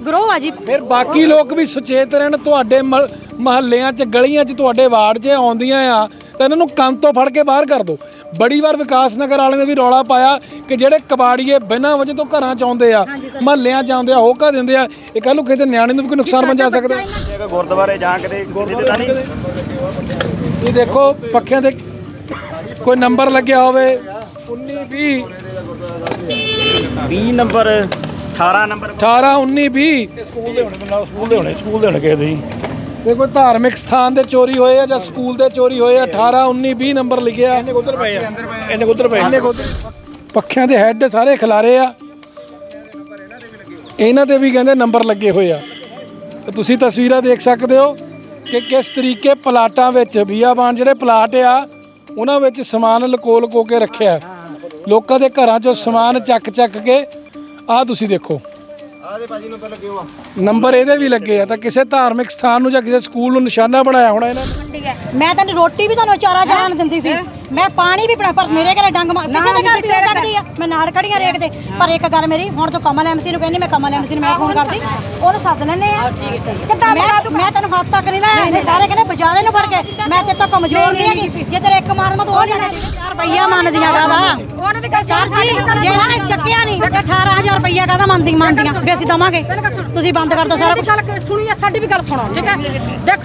Grow ਆ ਜੀ। ਫਿਰ ਬਾਕੀ ਲੋਕ ਵੀ ਸੁਚੇਤ ਰਹਿਣ ਤੁਹਾਡੇ ਮਹੱਲਿਆਂ 'ਚ ਗਲੀਆਂ 'ਚ ਤੁਹਾਡੇ ਵਾਰਡ 'ਚ ਆਉਂਦੀਆਂ ਆ ਤਾਂ ਇਹਨਾਂ ਨੂੰ ਕੰਨ ਤੋਂ ਫੜ ਕੇ ਬਾਹਰ ਕਰ ਦਿਓ ਬੜੀ ਵਾਰ ਵਿਕਾਸ ਨਗਰ ਵਾਲਿਆਂ ਨੇ ਵੀ ਰੌਲਾ ਪਾਇਆ ਕਿ ਜਿਹੜੇ ਕਬਾੜੀਏ ਬਿਨਾਂ ਵਜ੍ਹਾ ਤੋਂ ਘਰਾਂ 'ਚ ਆਉਂਦੇ ਆ ਮਹੱਲਿਆਂ 'ਚ ਆਉਂਦੇ ਆ ਹੋਕਾ ਦਿੰਦੇ ਆ ਇਹ ਕੱਲ ਨੂੰ ਕਿਸੇ ਨਿਆਣੇ ਨੂੰ ਵੀ ਕੋਈ ਨੁਕਸਾਨ ਪਹੁੰਚਾ ਸਕਦਾ ਜੇਕਰ ਗੁਰਦੁਆਰੇ ਜਾਂ ਕਿਤੇ ਕਿਸੇ ਦੇ ਤਾਂ ਨਹੀਂ? ਇਹ ਦੇਖੋ ਪੱਖਿਆਂ ਦੇ ਕੋਈ ਨੰਬਰ ਲੱਗਿਆ ਹੋਵੇ 19 20 20 ਨੰਬਰ। 18 ਨੰਬਰ 18 19 20 ਸਕੂਲ ਦੇ ਹੋਣੇ ਨਾਲ ਸਕੂਲ ਦੇ ਹੋਣੇ ਸਕੂਲ ਦੇ ਹੋਣੇ ਕਿਸੇ ਦੇ ਜੀ ਤੇ ਕੋਈ ਧਾਰਮਿਕ ਸਥਾਨ ਦੇ ਚੋਰੀ ਹੋਏ ਆ ਜਾਂ ਸਕੂਲ ਦੇ ਚੋਰੀ ਹੋਏ ਆ? 18 19 20 ਨੰਬਰ ਲਿਖਿਆ। ਉਧਰ ਪਏ ਆ। ਇਹਨੇ ਉਧਰ ਪਏ ਆ। ਪੱਖਿਆਂ ਦੇ ਹੈੱਡ ਸਾਰੇ ਖਿਲਾਰੇ ਆ। ਇਹਨਾਂ ਤੇ ਵੀ ਕਹਿੰਦੇ ਨੰਬਰ ਲੱਗੇ ਹੋਏ ਆ। ਤੇ ਤੁਸੀਂ ਤਸਵੀਰਾਂ ਦੇਖ ਸਕਦੇ ਹੋ ਕਿ ਕਿਸ ਤਰੀਕੇ ਪਲਾਟਾਂ ਵਿੱਚ ਬੀਆਬਾਨ ਜਿਹੜੇ ਪਲਾਟ ਆ ਉਹਨਾਂ ਵਿੱਚ ਸਮਾਨ ਲਕੋ ਲਕੋ ਕੇ ਰੱਖਿਆ। ਲੋਕਾਂ ਦੇ ਘਰਾਂ ਚੋਂ ਸਮਾਨ ਚੱਕ ਚੱਕ ਕੇ ਆਹ ਤੁਸੀਂ ਦੇਖੋ। ਆਦੇ ਭਾਜੀ ਨੰਬਰ ਲੱਗੇ ਹੋਆ ਨੰਬਰ ਇਹਦੇ ਵੀ ਲੱਗੇ ਆ ਤਾਂ ਕਿਸੇ ਧਾਰਮਿਕ ਸਥਾਨ ਨੂੰ ਜਾਂ ਕਿਸੇ ਸਕੂਲ ਨੂੰ ਨਿਸ਼ਾਨਾ ਬਣਾਇਆ ਹੋਣਾ ਇਹਨਾਂ ਨੇ। ਮੈਂ ਤੈਨੂੰ ਰੋਟੀ ਵੀ ਤੁਹਾਨੂੰ ਚਾਰਾ ਜਾਣ ਦਿੰਦੀ ਸੀ। ਮੈਂ ਪਾਣੀ ਵੀ ਬਣਾ ਪਰ ਮੇਰੇ ਘਰੇ ਡੰਗ ਮਾਰ ਕਿਸੇ ਦੇ ਘਰ ਹੋ ਸਕਦੀ ਆ। ਮੈਂ ਨਾਲ ਖੜੀਆਂ ਰੇਕ ਦੇ ਪਰ ਇੱਕ ਗੱਲ ਮੇਰੀ ਹੁਣ ਤੂੰ ਕਮਲ ਐਮਸੀ ਨੂੰ ਕਹਿੰਦੀ ਮੈਂ ਕਮਲ ਐਮਸੀ ਨੂੰ ਮੈਂ ਫੋਨ ਕਰਦੀ। ਉਹਨੂੰ ਸੱਦ ਲੈਣੇ ਆ। ਕਿੱਦਾਂ ਮੈਂ ਮੈਂ ਤੈਨੂੰ ਹੱਥ ਤੱਕ ਨਹੀਂ ਲਾਇਆ। ਇਹਨੇ ਸਾਰੇ ਕਹਿੰਦੇ ਬਜਾ ਦੇ ਨੂੰ ਫੜ ਕੇ। ਮੈਂ ਤੇ ਤੋਂ ਕਮਜ਼ੋਰ ਨਹੀਂ ਹੈਗੀ। ਜੇ ਤੇਰੇ ਇੱਕ ਮਾਰ ਮੈਂ ਤਾਂ ਉਹ ਲੈਣਾ 4 ਰੁਪਈਆ ਮੰਨਦੀਆਂ ਕਾਦਾ ਉਹਨਾਂ ਦੀ ਸਰ ਜੀ ਜੇ ਇਹਨਾਂ ਨੇ ਚੱਕਿਆ ਨਹੀਂ ਤੇ 18000 ਰੁਪਈਆ ਕਾਦਾ ਮੰਨਦੀ ਮੰਨਦੀਆਂ ਵੀ ਅਸੀਂ ਦਵਾਂਗੇ। ਤੁਸੀਂ ਬੰਦ ਕਰ ਦਿਓ ਸਾਰਾ ਕੁਝ ਸੁਣੀ ਸਾਡੀ ਵੀ ਗੱਲ ਸੁਣੋ ਠੀਕ ਹੈ? ਦੇਖ।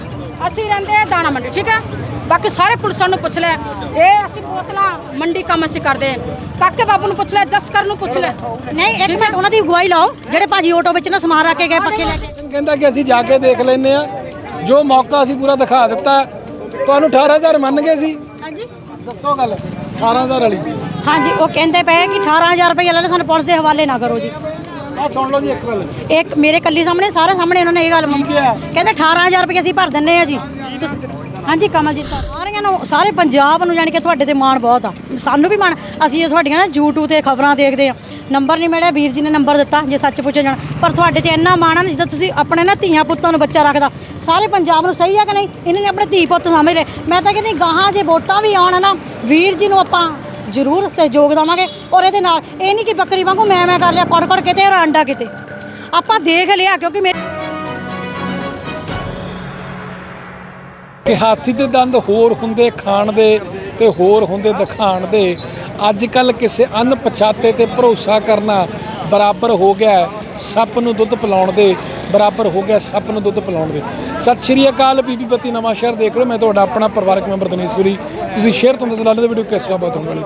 ਅਸੀਂ ਰਹਿੰਦੇ ਆ ਦਾਣਾ ਮੰਡੀ ਠੀਕ ਹੈ? ਬਾਕੀ ਸਾਰੇ ਪੁਲਿਸਾਂ ਨੂੰ ਪੁੱਛ ਲੈ। ਇਹ ਅਸੀਂ ਬੋਤਲਾਂ ਮੰਡੀ ਕੰਮ ਅਸੀਂ ਕਰਦੇ। ਕਾਕੇ ਬਾਬੂ ਨੂੰ ਪੁੱਛ ਲੈ ਜਸਕਰ ਨੂੰ ਪੁੱਛ ਲੈ। ਨਹੀਂ ਇੱਕ ਮਿੰਟ ਉਹਨਾਂ ਦੀ ਗਵਾਹੀ ਲਾਓ। ਜਿਹੜੇ ਭਾਜੀ ਆਟੋ ਵਿੱਚ ਨਾ ਸਮਾਨ ਰੱਖ ਕੇ ਗਏ ਪੱਕੇ ਲੈ ਕੇ। ਕਹਿੰਦਾ ਕਿ ਅਸੀਂ ਜਾ ਕੇ ਦੇਖ ਲੈਨੇ ਆ ਜੋ ਮੌਕਾ ਅਸੀਂ ਪੂਰਾ ਦਿਖਾ ਦਿੱਤਾ ਤੁਹਾਨੂੰ 18000 ਮੰਨ ਗਏ ਸੀ ਹਾਂਜੀ। ਦੱਸੋ ਗੱਲ 18000 ਵਾਲੀ। ਹਾਂਜੀ ਉਹ ਕਹਿੰਦੇ ਪਏ ਕਿ 18000 ਰੁਪਏ ਲੈ ਲੈ ਸਾਨੂੰ ਪੁਲਿਸ ਦੇ ਹਵਾਲੇ ਨਾ ਕਰੋ ਜੀ। ਆ ਸੁਣ ਲਓ ਜੀ ਇੱਕ ਗੱਲ। ਇੱਕ ਮੇਰੇ ਕੱਲੀ ਸਾਹਮਣੇ ਸਾਰੇ ਸਾਹਮਣੇ ਉਹਨਾਂ ਨੇ ਇਹ ਗੱਲ? ਕਹਿੰਦੇ 18000 ਰੁਪਏ ਅਸੀਂ ਭਰ ਦਿੰਨੇ ਆ ਜੀ। ਹਾਂਜੀ ਕਮਲਜੀਤ ਸਰ ਸਾਰਿਆਂ ਨੂੰ ਸਾਰੇ ਪੰਜਾਬ ਨੂੰ ਜਾਣੀ ਕਿ ਤੁਹਾਡੇ ਤੇ ਮਾਣ ਬਹੁਤ ਆ। ਸਾਨੂੰ ਵੀ ਮਾਣ। ਅਸੀਂ ਤੁਹਾਡੀਆਂ ਨਾ YouTube ਤੇ ਖਬਰਾਂ ਦੇਖਦੇ ਆ ਨੰਬਰ ਨਹੀਂ ਮਿਲਿਆ ਵੀਰ ਜੀ ਨੇ ਨੰਬਰ ਦਿੱਤਾ ਜੇ ਸੱਚ ਪੁੱਛੇ ਜਾਣ। ਪਰ ਤੁਹਾਡੇ ਤੇ ਇੰਨਾ ਮਾਣ ਆ ਜਿੱਦਾਂ ਤੁਸੀਂ ਆਪਣੇ ਨਾ ਧੀਆਂ ਪੁੱਤਾਂ ਨੂੰ ਬੱਚਾ ਰੱਖਦਾ। ਸਾਰੇ ਪੰਜਾਬ ਨੂੰ ਸਹੀ ਆ ਕਿ ਨਹੀਂ? ਇਹਨਾਂ ਨੇ ਆਪਣੇ ਧੀ ਪੁੱਤ ਸਮਝ ਲਏ। ਮੈਂ ਤਾਂ ਕਹਿੰਦੀ ਗਾਹਾਂ ਜੇ ਵੋਟਾਂ ਵੀ ਆਉਣ ਨਾ ਵੀਰ ਜੀ ਨੂੰ ਆਪਾਂ ਜ਼ਰੂਰ ਸਹਿਯੋਗ ਦੇਵਾਂਗੇ ਔਰ ਇਹਦੇ ਨਾਲ ਇਹ ਨਹੀਂ ਕਿ ਬੱਕਰੀ ਵਾਂਗੂ ਮੈਂ ਮੈਂ ਕਰ ਲਿਆ ਕੜ ਕੜ ਕਿਤੇ ਔਰ ਅੰਡਾ ਕਿਤੇ। ਆਪਾਂ ਦੇਖ ਲਿਆ ਕਿਉਂਕਿ ਮੇਰੇ ਕਿ ਹਾਥੀ ਦੇ ਦੰਦ ਹੋਰ ਹੁੰਦੇ ਖਾਣ ਦੇ ਤੇ ਹੋਰ ਹੁੰਦੇ ਦਿਖਾਣ ਦੇ। ਅੱਜ ਕੱਲ ਕਿਸੇ ਅਣਪਛਾਤੇ ਤੇ ਭਰੋਸਾ ਕਰਨਾ ਬਰਾਬਰ ਹੋ ਗਿਆ ਸੱਪ ਨੂੰ ਦੁੱਧ ਪਿਲਾਉਣ ਦੇ, ਬਰਾਬਰ ਹੋ ਗਿਆ ਸੱਪ ਨੂੰ ਦੁੱਧ ਪਿਲਾਉਣ ਦੇ। ਸਤਿ ਸ਼੍ਰੀ ਅਕਾਲ, ਬੀਬੀ ਪਤੀ ਨਵਾਂ ਸ਼ਹਿਰ ਦੇਖ ਰਹੇ ਮੈਂ ਤੁਹਾਡਾ ਆਪਣਾ ਪਰਿਵਾਰਕ ਮੈਂਬਰ ਦਨੀਸ਼ ਸੂਰੀ। ਤੁਸੀਂ ਸ਼ੇਅਰ ਤੋਂ ਦਸਲਾਲੇ ਦੇ ਵੀਡੀਓ ਕਿਸ ਵਾਰ ਹੋਣ ਵਾਲੀ।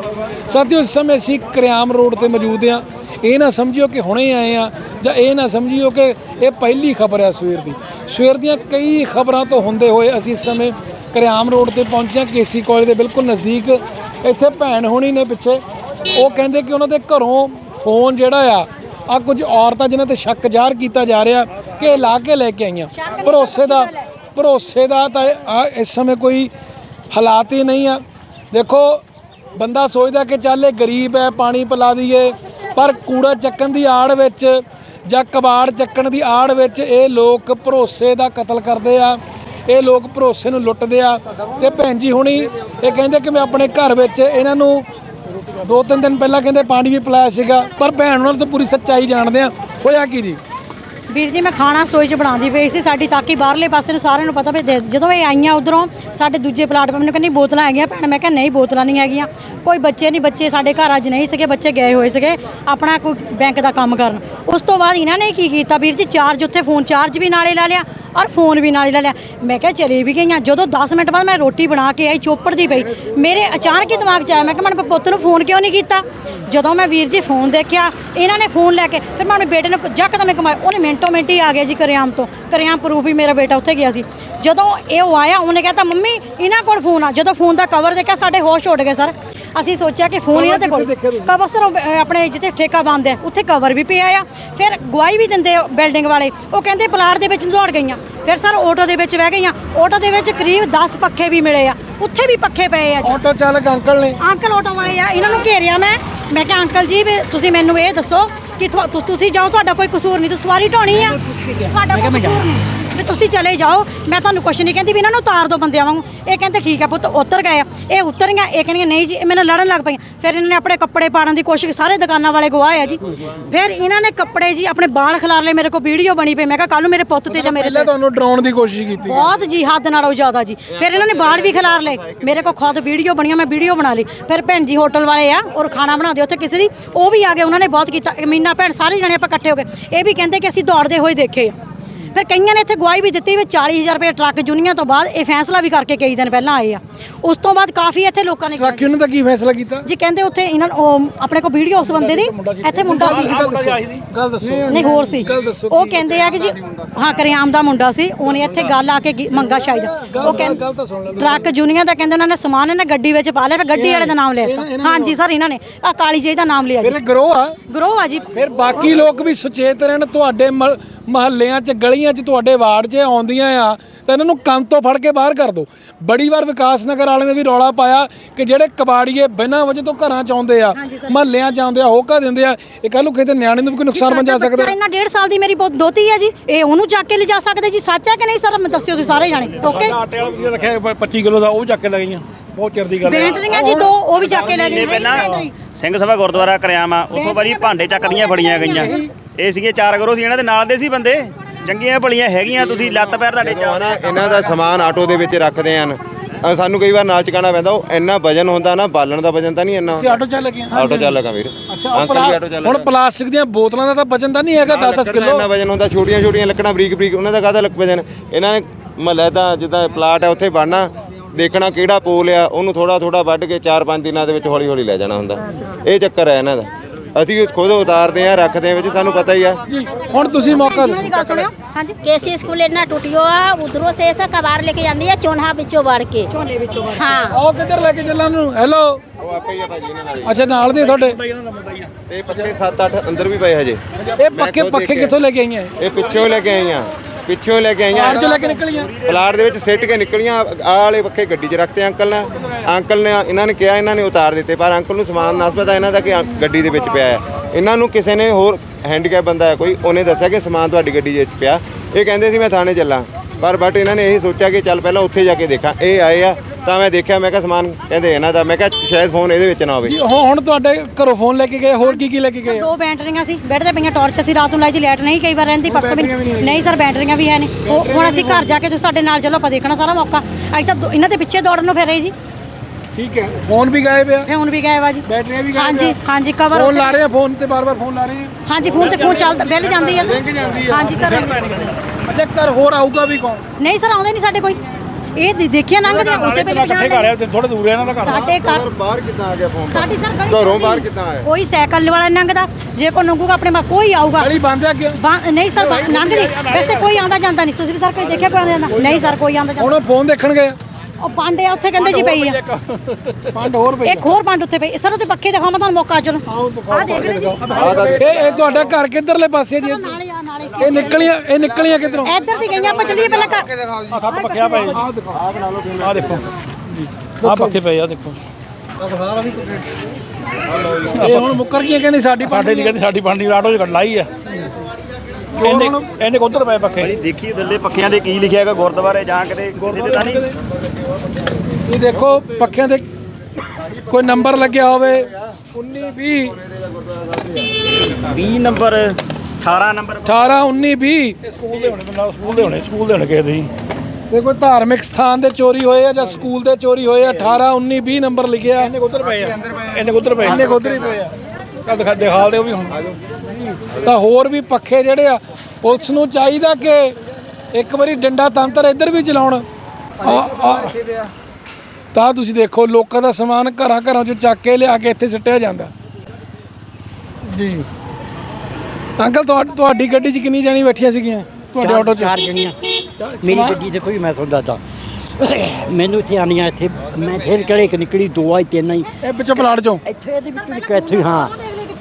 ਸਾਥੀਓ, ਇਸ ਸਮੇਂ ਅਸੀਂ ਕਰਿਆਮ ਰੋਡ ਤੇ ਮੌਜੂਦ ਹਾਂ। ਇਹ ਨਾ ਸਮਝਿਓ ਕਿ ਹੁਣੇ ਆਏ ਆ ਜਾਂ ਇਹ ਨਾ ਸਮਝਿਓ ਕਿ ਇਹ ਪਹਿਲੀ ਖਬਰ ਆ ਸਵੇਰ ਦੀ। ਸਵੇਰ ਦੀਆਂ ਕਈ ਖਬਰਾਂ ਤੋਂ ਹੁੰਦੇ ਹੋਏ ਅਸੀਂ ਇਸ ਸਮੇਂ ਕਰਿਆਮ ਰੋਡ ਤੇ ਪਹੁੰਚੇ ਹਾਂ। ਕੇਸੀ ਕਾਲਜ ਦੇ ਬਿਲਕੁਲ ਨਜ਼ਦੀਕ। ਇੱਥੇ ਭੈਣ ਹੋਣੀ ਨੇ ਪਿੱਛੇ। ਉਹ ਕਹਿੰਦੇ ਕਿ ਉਹਨਾਂ ਦੇ ਘਰੋਂ ਫੋਨ ਜਿਹੜਾ ਆ ਆ ਕੁਝ ਔਰਤਾਂ ਜਿਨ੍ਹਾਂ ਤੇ ਸ਼ੱਕ ਜ਼ਾਹਰ ਕੀਤਾ ਜਾ ਰਿਹਾ ਕਿ ਇਹ ਲਾ ਕੇ ਲੈ ਕੇ ਆਈਆਂ। ਭਰੋਸੇ ਦਾ ਭਰੋਸੇ ਦਾ ਤਾਂ ਇਸ ਸਮੇਂ ਕੋਈ ਹਾਲਾਤ ਹੀ ਨਹੀਂ ਆ। ਦੇਖੋ ਬੰਦਾ ਸੋਚਦਾ ਕਿ ਚੱਲ ਇਹ ਗਰੀਬ ਹੈ ਪਾਣੀ ਪਿਲਾ ਦਈਏ ਪਰ ਕੂੜਾ ਚੱਕਣ ਦੀ ਆੜ ਵਿੱਚ ਜਾਂ ਕਬਾੜ ਚੱਕਣ ਦੀ ਆੜ ਵਿੱਚ ਇਹ ਲੋਕ ਭਰੋਸੇ ਦਾ ਕਤਲ ਕਰਦੇ ਆ। ਇਹ ਲੋਕ ਭਰੋਸੇ ਨੂੰ ਲੁੱਟਦੇ ਆ। ਤੇ ਭੈਣ ਜੀ ਹੁਣੀ ਇਹ ਕਹਿੰਦੇ ਕਿ ਮੈਂ ਆਪਣੇ ਘਰ ਵਿੱਚ ਇਹਨਾਂ ਨੂੰ ਦੋ ਤਿੰਨ ਦਿਨ ਪਹਿਲਾਂ ਕਹਿੰਦੇ ਪਾਣੀ ਵੀ ਪਿਲਾਇਆ ਸੀਗਾ, ਪਰ ਭੈਣ ਉਹਨਾਂ ਤੋਂ ਪੂਰੀ ਸੱਚਾਈ ਜਾਣਦੇ ਆ। ਹੋਇਆ ਕੀ ਜੀ? ਵੀਰ ਜੀ, ਮੈਂ ਖਾਣਾ ਸੋਈ ਚ ਬਣਾਉਂਦੀ ਪਈ ਸੀ ਸਾਡੀ, ਤਾਂ ਕਿ ਬਾਹਰਲੇ ਪਾਸੇ ਨੂੰ ਸਾਰਿਆਂ ਨੂੰ ਪਤਾ ਵੀ ਦੇ- ਜਦੋਂ ਇਹ ਆਈਆਂ ਉਧਰੋਂ, ਸਾਡੇ ਦੂਜੇ ਪਲਾਟਫਾਰਮ ਨੂੰ ਕਹਿੰਦੀ ਬੋਤਲਾਂ ਹੈਗੀਆਂ ਭੈਣ, ਮੈਂ ਕਿਹਾ ਨਹੀਂ, ਬੋਤਲਾਂ ਨਹੀਂ ਹੈਗੀਆਂ। ਕੋਈ ਬੱਚੇ ਨਹੀਂ, ਬੱਚੇ ਸਾਡੇ ਘਰ ਅੱਜ ਨਹੀਂ ਸੀਗੇ, ਬੱਚੇ ਗਏ ਹੋਏ ਸੀਗੇ, ਆਪਣਾ ਕੋਈ ਬੈਂਕ ਦਾ ਕੰਮ ਕਰਨ। ਉਸ ਤੋਂ ਬਾਅਦ ਇਹਨਾਂ ਨੇ ਕੀ ਕੀਤਾ ਵੀਰ ਜੀ, ਚਾਰਜ ਉੱਥੇ ਫੋਨ ਚਾਰਜ ਵੀ ਨਾਲੇ ਲੈ ਲਿਆ ਔਰ ਫੋਨ ਵੀ ਨਾਲੇ ਲੈ ਲਿਆ। ਮੈਂ ਕਿਹਾ ਚਲੇ ਵੀ ਗਈਆਂ, ਜਦੋਂ 10 ਮਿੰਟ ਬਾਅਦ ਮੈਂ ਰੋਟੀ ਬਣਾ ਕੇ ਆਈ ਚੋਪੜ ਦੀ ਪਈ। ਮੇਰੇ ਅਚਾਨਕ ਹੀ ਦਿਮਾਗ 'ਚ ਆਇਆ, ਮੈਂ ਕਿਹਾ ਮੈਂ ਪੁੱਤ ਨੂੰ ਫੋਨ ਕਿਉਂ ਨਹੀਂ ਕੀਤਾ? ਜਦੋਂ ਮੈਂ ਵੀਰ ਜੀ ਫੋਨ ਦੇਖਿਆ, ਇਹਨਾਂ ਨੇ ਫੋਨ ਲੈ ਕੇ, ਫਿਰ ਮੈਂ ਆਪਣੇ ਬੇਟੇ ਨੂੰ ਜੱਕਦਮ ਕਮਾਇਆ ਉਹਨੇ ਮਿੰਟ ਮਿੰਟ ਹੀ ਆ ਗਿਆ ਜੀ ਕਰਿਆਮ ਤੋਂ। ਕਰਿਆਮ ਪ੍ਰੂਫ ਵੀ ਮੇਰਾ ਬੇਟਾ ਉੱਥੇ ਗਿਆ ਸੀ। ਜਦੋਂ ਇਹ ਉਹ ਆਇਆ ਉਹਨੇ ਕਹਿਤਾ ਮੰਮੀ ਇਹਨਾਂ ਕੋਲ ਫੋਨ ਆ। ਜਦੋਂ ਫੋਨ ਦਾ ਕਵਰ ਦੇਖਿਆ ਸਾਡੇ ਹੋਸ਼ ਉੱਡ ਗਏ ਸਰ। ਅਸੀਂ ਸੋਚਿਆ ਕਿ ਫੋਨ ਇਹਨਾਂ ਦੇ ਕੋਲ ਕਵਰ ਸਰ ਆਪਣੇ ਜਿੱਥੇ ਠੇਕਾ ਬੰਦ ਹੈ ਉੱਥੇ ਕਵਰ ਵੀ ਪਿਆ ਆ। ਫਿਰ ਗਵਾਹੀ ਵੀ ਦਿੰਦੇ ਬਿਲਡਿੰਗ ਵਾਲੇ। ਉਹ ਕਹਿੰਦੇ ਪਲਾਟ ਦੇ ਵਿੱਚ ਦੌੜ ਗਈਆਂ। ਫਿਰ ਸਰ ਆਟੋ ਦੇ ਵਿੱਚ ਬਹਿ ਗਈਆਂ। ਆਟੋ ਦੇ ਵਿੱਚ ਕਰੀਬ 10 ਪੱਖੇ ਵੀ ਮਿਲੇ ਆ। ਉੱਥੇ ਵੀ ਪੱਖੇ ਪਏ ਆ ਆਟੋ ਚਾਲਕ ਅੰਕਲ ਨੇ। ਅੰਕਲ ਆਟੋ ਵਾਲੇ ਆ। ਇਹਨਾਂ ਨੂੰ ਘੇਰਿਆ ਮੈਂ। ਮੈਂ ਕਿਹਾ ਅੰਕਲ ਜੀ ਤੁਸੀਂ ਮੈਨੂੰ ਇਹ ਦੱਸੋ ਕਿ ਤੁਹਾ- ਤੁ- ਤੁਸੀਂ ਜਾਓ ਤੁਹਾਡਾ ਕੋਈ ਕਸੂਰ ਨਹੀਂ ਤੁਸੀਂ ਸਵਾਰੀ ਢਾਉਣੀ ਆ। ਤੁਹਾਡਾ ਕੋਈ ਕਸੂਰ ਨਹੀਂ। ਵੀ ਤੁਸੀਂ ਚਲੇ ਜਾਓ। ਮੈਂ ਤੁਹਾਨੂੰ ਕੁਛ ਨਹੀਂ ਕਹਿੰਦੀ ਵੀ ਇਹਨਾਂ ਨੂੰ ਉਤਾਰ ਦਿਓ ਬੰਦਿਆਂ ਵਾਂਗੂ। ਇਹ ਕਹਿੰਦੇ ਠੀਕ ਆ ਪੁੱਤ ਉਤਰ ਗਏ ਆ। ਇਹ ਉਤਰ ਇਹ ਕਹਿੰਦੀਆਂ ਨਹੀਂ ਜੀ ਇਹ ਮੇਰੇ ਨਾਲ ਲੜਨ ਲੱਗ ਪਈਆਂ। ਫਿਰ ਇਹਨਾਂ ਨੇ ਆਪਣੇ ਕੱਪੜੇ ਪਾੜਨ ਦੀ ਕੋਸ਼ਿਸ਼ ਸਾਰੇ ਦੁਕਾਨਾਂ ਵਾਲੇ ਗਵਾਹ ਆ ਜੀ। ਫਿਰ ਇਹਨਾਂ ਨੇ ਕੱਪੜੇ ਜੀ ਆਪਣੇ ਬਾਲ ਖਿਲਾਰ ਲਏ। ਮੇਰੇ ਕੋਲ ਵੀਡੀਓ ਬਣੀ ਪਈ। ਮੈਂ ਕਿਹਾ ਕੱਲ ਨੂੰ ਮੇਰੇ ਪੁੱਤ ਤੇ ਜਾਂ ਮੇਰੇ ਪਹਿਲਾਂ ਤੁਹਾਨੂੰ ਡਰਾਉਣ ਦੀ ਕੋਸ਼ਿਸ਼ ਕੀਤੀ। ਬਹੁਤ ਜੀ ਹੱਦ ਨਾਲੋਂ ਜ਼ਿਆਦਾ ਜੀ। ਫਿਰ ਇਹਨਾਂ ਨੇ ਬਾੜ ਵੀ ਖਿਲਾਰ ਲਏ। ਮੇਰੇ ਕੋਲ ਖੁਦ ਵੀਡੀਓ ਬਣੀਆਂ ਮੈਂ ਵੀਡੀਓ ਬਣਾ ਲਈ। ਫਿਰ ਭੈਣ ਜੀ ਹੋਟਲ ਵਾਲੇ ਆ ਔਰ ਖਾਣਾ ਬਣਾਉਂਦੇ ਉੱਥੇ ਕਿਸੇ ਦੀ। ਉਹ ਵੀ ਆ ਗਏ ਉਹਨਾਂ ਨੇ ਬਹੁਤ ਕੀਤਾ। ਮੀਨਾ ਭੈਣ ਸਾਰੇ ਜਣੇ ਆਪਾਂ ਇਕੱਠੇ ਹੋ ਗਏ। ਇਹ ਵੀ ਕਹਿੰਦੇ ਕਿ ਅਸੀਂ ਦੌੜਦੇ ਹੋਏ ਦੇਖੇ ਆ। ਫਿਰ ਕਈਆਂ ਨੇ ਇੱਥੇ ਗਵਾਹੀ ਵੀ ਦਿੱਤੀ ਵੀ 40000 ਰੁਪਏ ਟਰੱਕ ਜੁਨੀਆਂ ਤੋਂ ਬਾਅਦ ਇਹ ਫੈਸਲਾ ਵੀ ਕਰਕੇ ਕਈ ਦਿਨ ਪਹਿਲਾਂ ਆਏ ਆ। ਉਸ ਤੋਂ ਬਾਅਦ ਕਾਫੀ ਇੱਥੇ ਲੋਕਾਂ ਨੇ ਟਰੱਕ ਯੂਨੀਅਨ ਦਾ ਕੀ ਫੈਸਲਾ ਕੀਤਾ? ਜੀ ਕਹਿੰਦੇ ਉੱਥੇ ਇਹਨਾਂ ਨੂੰ ਉਹ ਆਪਣੇ ਕੋਲ ਵੀਡੀਓ ਉਸ ਬੰਦੇ ਦੀ ਇੱਥੇ ਮੁੰਡਾ ਸੀ। ਗੱਲ ਦੱਸੋ। ਨਹੀਂ ਹੋਰ ਸੀ। ਉਹ ਕਹਿੰਦੇ ਆ ਕਿ ਜੀ ਹਾਂ ਕਰਿਆਮ ਦਾ ਮੁੰਡਾ ਸੀ ਉਹਨੇ ਇੱਥੇ ਗੱਲ ਆ ਕੇ ਗੀ- ਮੰਗਾ ਸ਼ਾਇਦ। ਉਹ ਕਹਿੰਦੇ ਟਰੱਕ ਜੂਨੀਅਰ ਦਾ ਕਹਿੰਦੇ ਉਹਨਾਂ ਨੇ ਸਮਾਨ ਇਹਨਾਂ ਗੱਡੀ ਵਿੱਚ ਪਾ ਲਿਆ ਫਿਰ ਗੱਡੀ ਵਾਲੇ ਦਾ ਨਾਮ ਲਿਆ ਦਿੱਤਾ। ਹਾਂਜੀ ਸਰ ਇਹਨਾਂ ਨੇ। ਆ ਕਾਲੀ ਜੀ ਦਾ ਨਾਮ ਲਿਆ ਜੀ। ਫਿਰ ਗਰੋਹ ਆ। ਗਰੋਹ ਆ ਜੀ। ਫਿਰ ਬਾਕੀ ਲੋਕ ਵੀ ਸੁਚੇਤ ਰਹਿਣ ਤੁਹਾਡੇ ਮਹੱਲਿਆਂ 'ਚ ਗਲੀਆਂ 'ਚ ਤੁਹਾਡੇ ਵਾਰਡ 'ਚ ਆਉਂਦੀਆਂ ਆ ਤਾਂ ਇਹਨਾਂ ਨੂੰ ਕੰਨ ਤੋਂ ਫੜ ਕੇ ਬਾਹਰ ਕਰ ਦਿਓ। ਬੜੀ ਵਾਰ ਵਿਕਾਸ ਨਗਰ ਵਾਲਿਆਂ ਨੇ ਵੀ ਰੌਲਾ ਪਾਇਆ ਕਿ ਜਿਹੜੇ ਕਬਾੜੀਏ ਬਿਨਾਂ ਵਜ੍ਹਾ ਤੋਂ ਘਰਾਂ 'ਚ ਆਉਂਦੇ ਆ ਮਹੱਲਿਆਂ 'ਚ ਆਉਂਦੇ ਆ ਹੋਕਾ ਦਿੰਦੇ ਆ ਇਹ ਕੱਲ ਨੂੰ ਕਿਤੇ ਨਿਆਣੇ ਨੂੰ ਵੀ ਕੋਈ ਨੁਕਸਾਨ ਪਹੁੰਚਾ ਸਕਦਾ? ਇੰਨਾ ਡੇਢ ਸਾਲ ਦੀ ਮੇਰੀ ਦੋਤੀ ਹੈ ਜੀ ਇਹ ਉਹਨੂੰ ਚੱਕ ਕੇ ਲਿਜਾ ਸਕਦੇ ਜੀ ਸੱਚ ਹੈ ਕਿ ਨਹੀਂ ਸਰ? ਮੈਂ ਦੱਸਿਓ ਤੁਸੀਂ ਸਾਰੇ ਜਾਣੇ ਓਕੇ ਆਟੇ ਵਾਲਾ ਵੀ ਰੱਖਿਆ 25 ਕਿਲੋ ਦਾ ਉਹ ਚੱਕ ਕੇ ਲੈ ਗਈਆਂ ਬਹੁਤ ਚਿਰ ਦੀ ਗੱਲ ਹੈ। ਬੈਟਰੀਆਂ ਜੀ ਦੋ ਉਹ ਵੀ ਚੱਕ ਕੇ ਲੈ ਗਏ ਪਹਿਲਾਂ ਸਿੰਘ ਸਭਾ ਗੁਰਦੁਆਰਾ ਕਰਿਆਮਾ ਉੱਥੋਂ ਭਾਜੀ ਭਾਂਡੇ ਚੱਕਦੀਆਂ ਫੜੀਆਂ ਗਈਆਂ। ਇਹ ਸੀਗੇ ਚਾਰ ਕਰੋ ਸੀ ਇਹਨਾਂ ਦੇ ਨਾਲ ਦੇ ਸੀ ਬੰਦੇ? ਚੰਗੀਆਂ ਭਲੀਆਂ ਹੈਗੀਆਂ ਤੁਸੀਂ ਲੱਤ ਪੈਰ ਤੁਹਾਡੇ ਚਾਹ ਨਾ ਇਹਨਾਂ ਦਾ ਸਮਾਨ ਆਟੋ ਦੇ ਵਿੱਚ ਰੱਖਦੇ ਹਨ ਸਾਨੂੰ ਕਈ ਵਾਰ ਨਾਲ ਚਕਾਣਾ ਪੈਂਦਾ ਉਹ ਇੰਨਾ ਵਜਨ ਹੁੰਦਾ ਨਾ ਬਾਲਣ ਦਾ ਵਜਨ ਤਾਂ ਨਹੀਂ ਇੰਨਾ ਤੁਸੀਂ ਹੁੰਦਾ ਆਟੋ ਚੱਲ ਗਏ? ਆਟੋ ਚਾਲਕ ਆ ਵੀਰ। ਅੱਛਾ ਅੰਕਲ ਵੀ ਆਟੋ ਚਾਲਕ ਹੁਣ ਪਲਾਸਟਿਕ ਦੀਆਂ ਬੋਤਲਾਂ ਦਾ ਤਾਂ ਵਜਨ ਤਾਂ ਨਹੀਂ ਹੈਗਾ 10-10 ਕਿਲੋ। ਇੰਨਾ ਵਜਨ ਹੁੰਦਾ ਛੋਟੀਆਂ ਛੋਟੀਆਂ ਲੱਕੜਾਂ ਬਰੀਕ ਬਰੀਕ ਉਹਨਾਂ ਦਾ ਕਾਹਦਾ ਲੱਕ ਵਜਨ? ਇਹਨਾਂ ਨੇ ਮਹੱਲੇ ਦਾ ਜਿੱਦਾਂ ਪਲਾਟ ਹੈ ਉੱਥੇ ਬਣਨਾ ਦੇਖਣਾ ਕਿਹੜਾ ਪੋਲ ਆ ਉਹਨੂੰ ਥੋੜਾ ਥੋੜਾ ਵੱਢ ਕੇ 4-5 ਦਿਨਾਂ ਦੇ ਵਿੱਚ ਹੌਲੀ ਹੌਲੀ ਲੈ ਜਾਣਾ ਹੁੰਦਾ। ਇਹ ਚੱਕਰ ਹੈ ਇਹਨਾਂ ਦਾ। ਅਸੀਂ ਉਸ ਖੁਦ ਉਤਾਰਦੇ ਆ ਰੱਖਦੇ ਆ ਵਿੱਚ ਸਾਨੂੰ ਪਤਾ ਹੀ ਆ। ਹੁਣ ਤੁਸੀਂ ਮੌਕਾ ਦੱਸੋ। ਹਾਂਜੀ। ਕੇਸੀ ਸਕੂਲ ਇੰਨਾ ਟੁੱਟਿਓ ਆ ਉਧਰੋਂ ਸੇ ਸਾ ਕਬਾਰ ਲੈ ਕੇ ਜਾਂਦੀ ਆ ਚੋਨਾ ਵਿੱਚੋਂ ਵੜ ਕੇ। ਚੋਨੇ ਵਿੱਚੋਂ ਹਾਂ। ਆਓ ਕਿੱਧਰ ਲੈ ਕੇ ਚੱਲਾਂ ਨੂੰ? ਹੈਲੋ ਅੱਛਾ ਨਾਲ ਦੇ ਤੁਹਾਡੇ? ਤੇ ਪੱਕੇ 7-8 ਅੰਦਰ ਵੀ ਪਏ ਹਜੇ। ਇਹ ਪੱਕੇ ਪੱਕੇ ਕਿੱਥੋਂ ਲੈ ਕੇ ਆਈਆਂ? ਇਹ? ਇਹ ਲੈ ਕੇ ਆਏ ਆ ਪਿੱਛੋਂ ਲੈ ਕੇ ਆਈਆਂ। ਬਾਹਰ ਚੋਂ ਲੈ ਕੇ ਨਿਕਲੀਆਂ? ਪਲਾਟ ਦੇ ਵਿੱਚ ਸਿੱਟ ਕੇ ਨਿਕਲੀਆਂ। ਆਹ ਵਾਲੇ ਪੱਖੇ ਗੱਡੀ 'ਚ ਰੱਖਤੇ ਅੰਕਲ ਨੇ। ਅੰਕਲ ਨੇ ਇਹਨਾਂ ਨੇ ਕਿਹਾ ਇਹਨਾਂ ਨੇ ਉਤਾਰ ਦਿੱਤੇ। ਪਰ ਅੰਕਲ ਨੂੰ ਸਮਾਨ ਨਾ ਪਤਾ ਇਹਨਾਂ ਦਾ ਕਿ ਗੱਡੀ ਦੇ ਵਿੱਚ ਪਿਆ ਹੈ। ਇਹਨਾਂ ਨੂੰ ਕਿਸੇ ਨੇ ਹੋਰ ਹੈਂਡੀਕੈਪ ਬੰਦਾ ਹੈ ਕੋਈ ਉਹਨੇ ਦੱਸਿਆ ਕਿ ਸਮਾਨ ਤੁਹਾਡੀ ਗੱਡੀ ਦੇ ਵਿੱਚ ਪਿਆ। ਇਹ ਕਹਿੰਦੇ ਸੀ ਮੈਂ ਥਾਣੇ ਚੱਲਾਂ। ਪਰ ਬਟ ਇਹਨਾਂ ਨੇ ਇਹ ਸੋਚਿਆ ਕਿ ਚੱਲ ਪਹਿਲਾਂ ਉੱਥੇ ਜਾ ਕੇ ਦੇਖਾਂ। ਇਹ ਆਏ ਆ ਤਾਂ ਮੈਂ ਦੇਖਿਆ ਮੈਂ ਕਿਹਾ ਸਮਾਨ ਕਹਿੰਦੇ ਇਹਨਾਂ ਦਾ ਮੈਂ ਕਿਹਾ ਸ਼ਾਇਦ ਫੋਨ ਇਹਦੇ ਵਿੱਚ ਨਾ ਹੋਵੇ। ਜੀ, ਹੁਣ ਹੁਣ ਤੁਹਾਡੇ ਘਰੋਂ ਫੋਨ ਲੈ ਕੇ ਗਏ ਹੋਰ ਕੀ ਕੀ ਲੈ ਕੇ ਗਏ? ਦੋ ਬੈਟਰੀਆਂ ਸੀ ਬੈੱਡ ਤੇ ਪਈਆਂ ਟਾਰਚ ਅਸੀਂ ਰਾਤ ਨੂੰ ਲਾਈ ਜੀ ਲਾਈਟ ਨਹੀਂ ਕਈ ਵਾਰ ਰਹਿੰਦੀ ਪਰਸੋਂ ਵੀ ਨਹੀਂ ਸਰ ਬੈਟਰੀਆਂ ਵੀ ਹੈ ਨਹੀਂ। ਉਹ ਹੁਣ ਅਸੀਂ ਘਰ ਜਾ ਕੇ ਤੁਸੀਂ ਸਾਡੇ ਨਾਲ ਚਲੋ ਆਪਾਂ ਦੇਖਣਾ ਸਾਰਾ ਮੌਕਾ। ਅੱਜ ਤਾਂ ਦੋ- ਇਹਨਾਂ ਦੇ ਪਿੱਛੇ ਦੌੜਨ ਨੂੰ ਫਿਰ ਰਹੇ ਜੀ। ਠੀਕ ਹੈ ਫੋਨ ਵੀ ਗਾਇਬ ਆ। ਫੋਨ ਵੀ ਗਏ ਵਾ ਜੀ। ਬੈਟਰੀਆਂ ਵੀ ਗਾਇਬ ਹਾਂਜੀ ਆ ਹਾਂਜੀ ਕਵਰ ਫੋਨ ਲਾ ਰਹੇ ਆ ਫੋਨ ਤੇ ਬਾਰ-ਬਾਰ ਫੋਨ ਲਾ ਰਹੇ ਆ। ਹਾਂਜੀ ਫੋਨ ਤੇ ਫੋਨ ਚੱਲਦਾ ਬਿੱਲ ਜਾਂਦੀ ਆ। ਹਾਂਜੀ ਸਰ ਅੱਛਾ ਘਰ ਹੋਰ ਆਊਗਾ ਵੀ ਕੌਣ? ਨਹੀਂ ਸਰ ਆਉਂਦੇ ਨਹੀਂ ਸਾਡੇ ਕੋਈ। ਇਹ ਦੇ- ਦੇਖਿਆ ਲੰਘਦੇ ਆ, ਉਸੇ ਵੇਲੇ ਇਕੱਠੇ ਘਰ ਆ ਥੋੜੇ ਦੂਰ ਹੈ ਇਹਨਾਂ ਦਾ ਘਰ। ਸਾਡੇ ਘਰ ਬਾਹਰ ਕਿੱਦਾਂ ਆ ਗਿਆ ਫੋਨ ਸਾਡੀ ਸਰ ਗਲੀ ਘਰੋਂ ਬਾਹਰ। ਕਿੱਦਾਂ ਆਇਆ? ਕੋਈ ਸਾਈਕਲ ਵਾਲਾ ਲੰਘਦਾ। ਜੇ ਕੋਈ ਲੰਘੂਗਾ ਆਪਣੇ ਮਾ ਕੋਈ ਆਊਗਾ। ਗਲੀ ਬੰਦ ਆ ਗਿਆ ਬਾ- ਨਹੀਂ ਸਰ ਬਾ- ਲੰਘਦੀ ਵੈਸੇ ਕੋਈ ਆਂਦਾ ਜਾਂਦਾ ਨਹੀਂ ਤੁਸੀਂ ਵੀ ਸਰ ਕੋਈ ਦੇਖਿਆ ਕੋਈ ਆਂਦਾ ਜਾਂਦਾ? ਨਹੀਂ ਸਰ ਕੋਈ ਆਂਦਾ ਜਾਂਦਾ। ਹੁਣ ਉਹ ਫੋਨ ਦੇਖਣ ਗਏ। ਆ। ਉਹ ਪਾਂਡੇ ਆ ਉੱਥੇ ਕਹਿੰਦੇ ਜੀ ਪਈ ਆ। ਪੰਡ ਹੋਰ ਪਈ ਇੱਕ ਹੋਰ ਪੰਡ ਉੱਥੇ ਪਈ। ਸਰ ਉੱਥੇ ਪੱਕੇ ਦਿਖਾਵਾਂ ਤੁਹਾਨੂੰ ਮੌਕਾ ਚਲੋ। ਆ ਦੇਖ ਲੈ ਜੀ। ਇਹ ਇਹ ਤੁਹਾਡਾ ਘਰ ਕਿੱਧਰਲੇ ਪਾਸੇ ਜੀ? ਨਾਲੇ ਆ ਨਾਲੇ ਇਹ ਨਿਕਲੀਆਂ ਇਹ ਨਿਕਲੀਆਂ ਕਿੱਧਰੋਂ? ਇੱਧਰ ਦੀ ਗਈਆਂ ਆਪਾਂ ਚੱਲੀਏ ਪਹਿਲਾਂ ਘਰ। ਸੱਤ ਪੱਖਿਆ ਪਏ ਆਹ ਦਿਖਾਓ। ਆ ਦੇਖੋ। ਆ ਪੱਖੇ ਪਏ ਆ ਦੇਖੋ। ਇਹ ਹੁਣ ਮੁੱਕਰ ਗਈਆਂ ਕਹਿੰਦੇ ਸਾਡੀ ਸਾਡੇ ਨਹੀਂ ਕਹਿੰਦੀ ਸਾਡੀ ਬਣਦੀ ਆਟੋ 'ਚ ਲਾਈ ਆ। ਇਹਨੇ ਇਹਨੇ ਉਧਰ ਪਏ ਪੱਖੇ। ਭਾਜੀ ਦੇਖੀ ਥੱਲੇ ਪੱਖਿਆਂ ਦੇ ਕੀ ਲਿਖਿਆ ਹੈਗਾ ਗੁਰਦੁਆਰੇ ਜਾਂ ਕਿਤੇ ਕਿਸੇ ਦੇ ਤਾਂ ਨਹੀਂ? ਇਹ ਦੇਖੋ ਪੱਖਿਆਂ ਦੇ ਕੋਈ ਨੰਬਰ ਲੱਗਿਆ ਹੋਵੇ। 19 20 20 ਨੰਬਰ 18 ਨੰਬਰ। 18 19 20 ਸਕੂਲ ਦੇ ਹੋਣੇ ਬੰਦਾ ਸਕੂਲ ਦੇ ਹੋਣੇ ਸਕੂਲ ਦੇ ਹੋਣੇ ਕਿਸੇ ਦੇ ਜੀ ਤੇ ਕੋਈ ਧਾਰਮਿਕ ਸਥਾਨ ਦੇ ਚੋਰੀ ਹੋਏ ਆ ਜਾਂ ਸਕੂਲ ਦੇ ਚੋਰੀ ਹੋਏ ਆ 18 19 20 ਨੰਬਰ ਲਿਖਿਆ। ਇਹਨੇ ਉਧਰ ਪਏ ਆ। ਇਹਨੇ ਉਧਰ ਪਏ ਇਹਨੇ ਉਧਰ ਹੀ ਪਏ ਆ। ਆ ਦਿਖਾ ਦਿਖਾਲ ਦੇ ਉਹ ਵੀ ਹੁਣ। ਤਾਂ ਹੋਰ ਵੀ ਪੱਖੇ ਜਿਹੜੇ ਆ ਪੁਲਿਸ ਨੂੰ ਚਾਹੀਦਾ ਕਿ ਇੱਕ ਵਾਰੀ ਡੰਡਾ ਤੰਤਰ ਇੱਧਰ ਵੀ ਚਲਾਉਣ। ਆ- ਆ- ਤਾਂ ਤੁਸੀਂ ਦੇਖੋ ਲੋਕਾਂ ਦਾ ਸਮਾਨ ਘਰਾਂ ਘਰਾਂ ਚੋਂ ਚੱਕ ਕੇ ਲਿਆ ਕੇ ਇੱਥੇ ਸਿੱਟਿਆ ਜਾਂਦਾ। ਜੀ। ਅੰਕਲ ਤੁਹਾ- ਤੁਹਾਡੀ ਗੱਡੀ 'ਚ ਕਿੰਨੀ ਜਾਣੀ ਬੈਠੀਆਂ ਸੀਗੀਆਂ? ਤੁਹਾਡੇ ਆਟੋ 'ਚ? ਚਾਰ ਜਣੀਆਂ। ਮੇਰੀ ਗੱਡੀ ਦੇਖੋ ਜੀ ਮੈਂ ਤੁਹਾਨੂੰ ਦੱਸਦਾ। ਮੈਨੂੰ ਇੱਥੇ ਆਣੀਆਂ ਇੱਥੇ ਮੈਂ ਫਿਰ ਕਿਹੜੇ ਇੱਕ ਨਿਕਲੀ ਦੋ ਆਈ ਤਿੰਨ ਆਈ। ਇਹ ਪਿੱਛੇ ਪਲਾਟ 'ਚੋਂ? ਇੱਥੇ ਇਹਦੇ ਵਿੱਚ ਇੱਥੇ ਹਾਂ।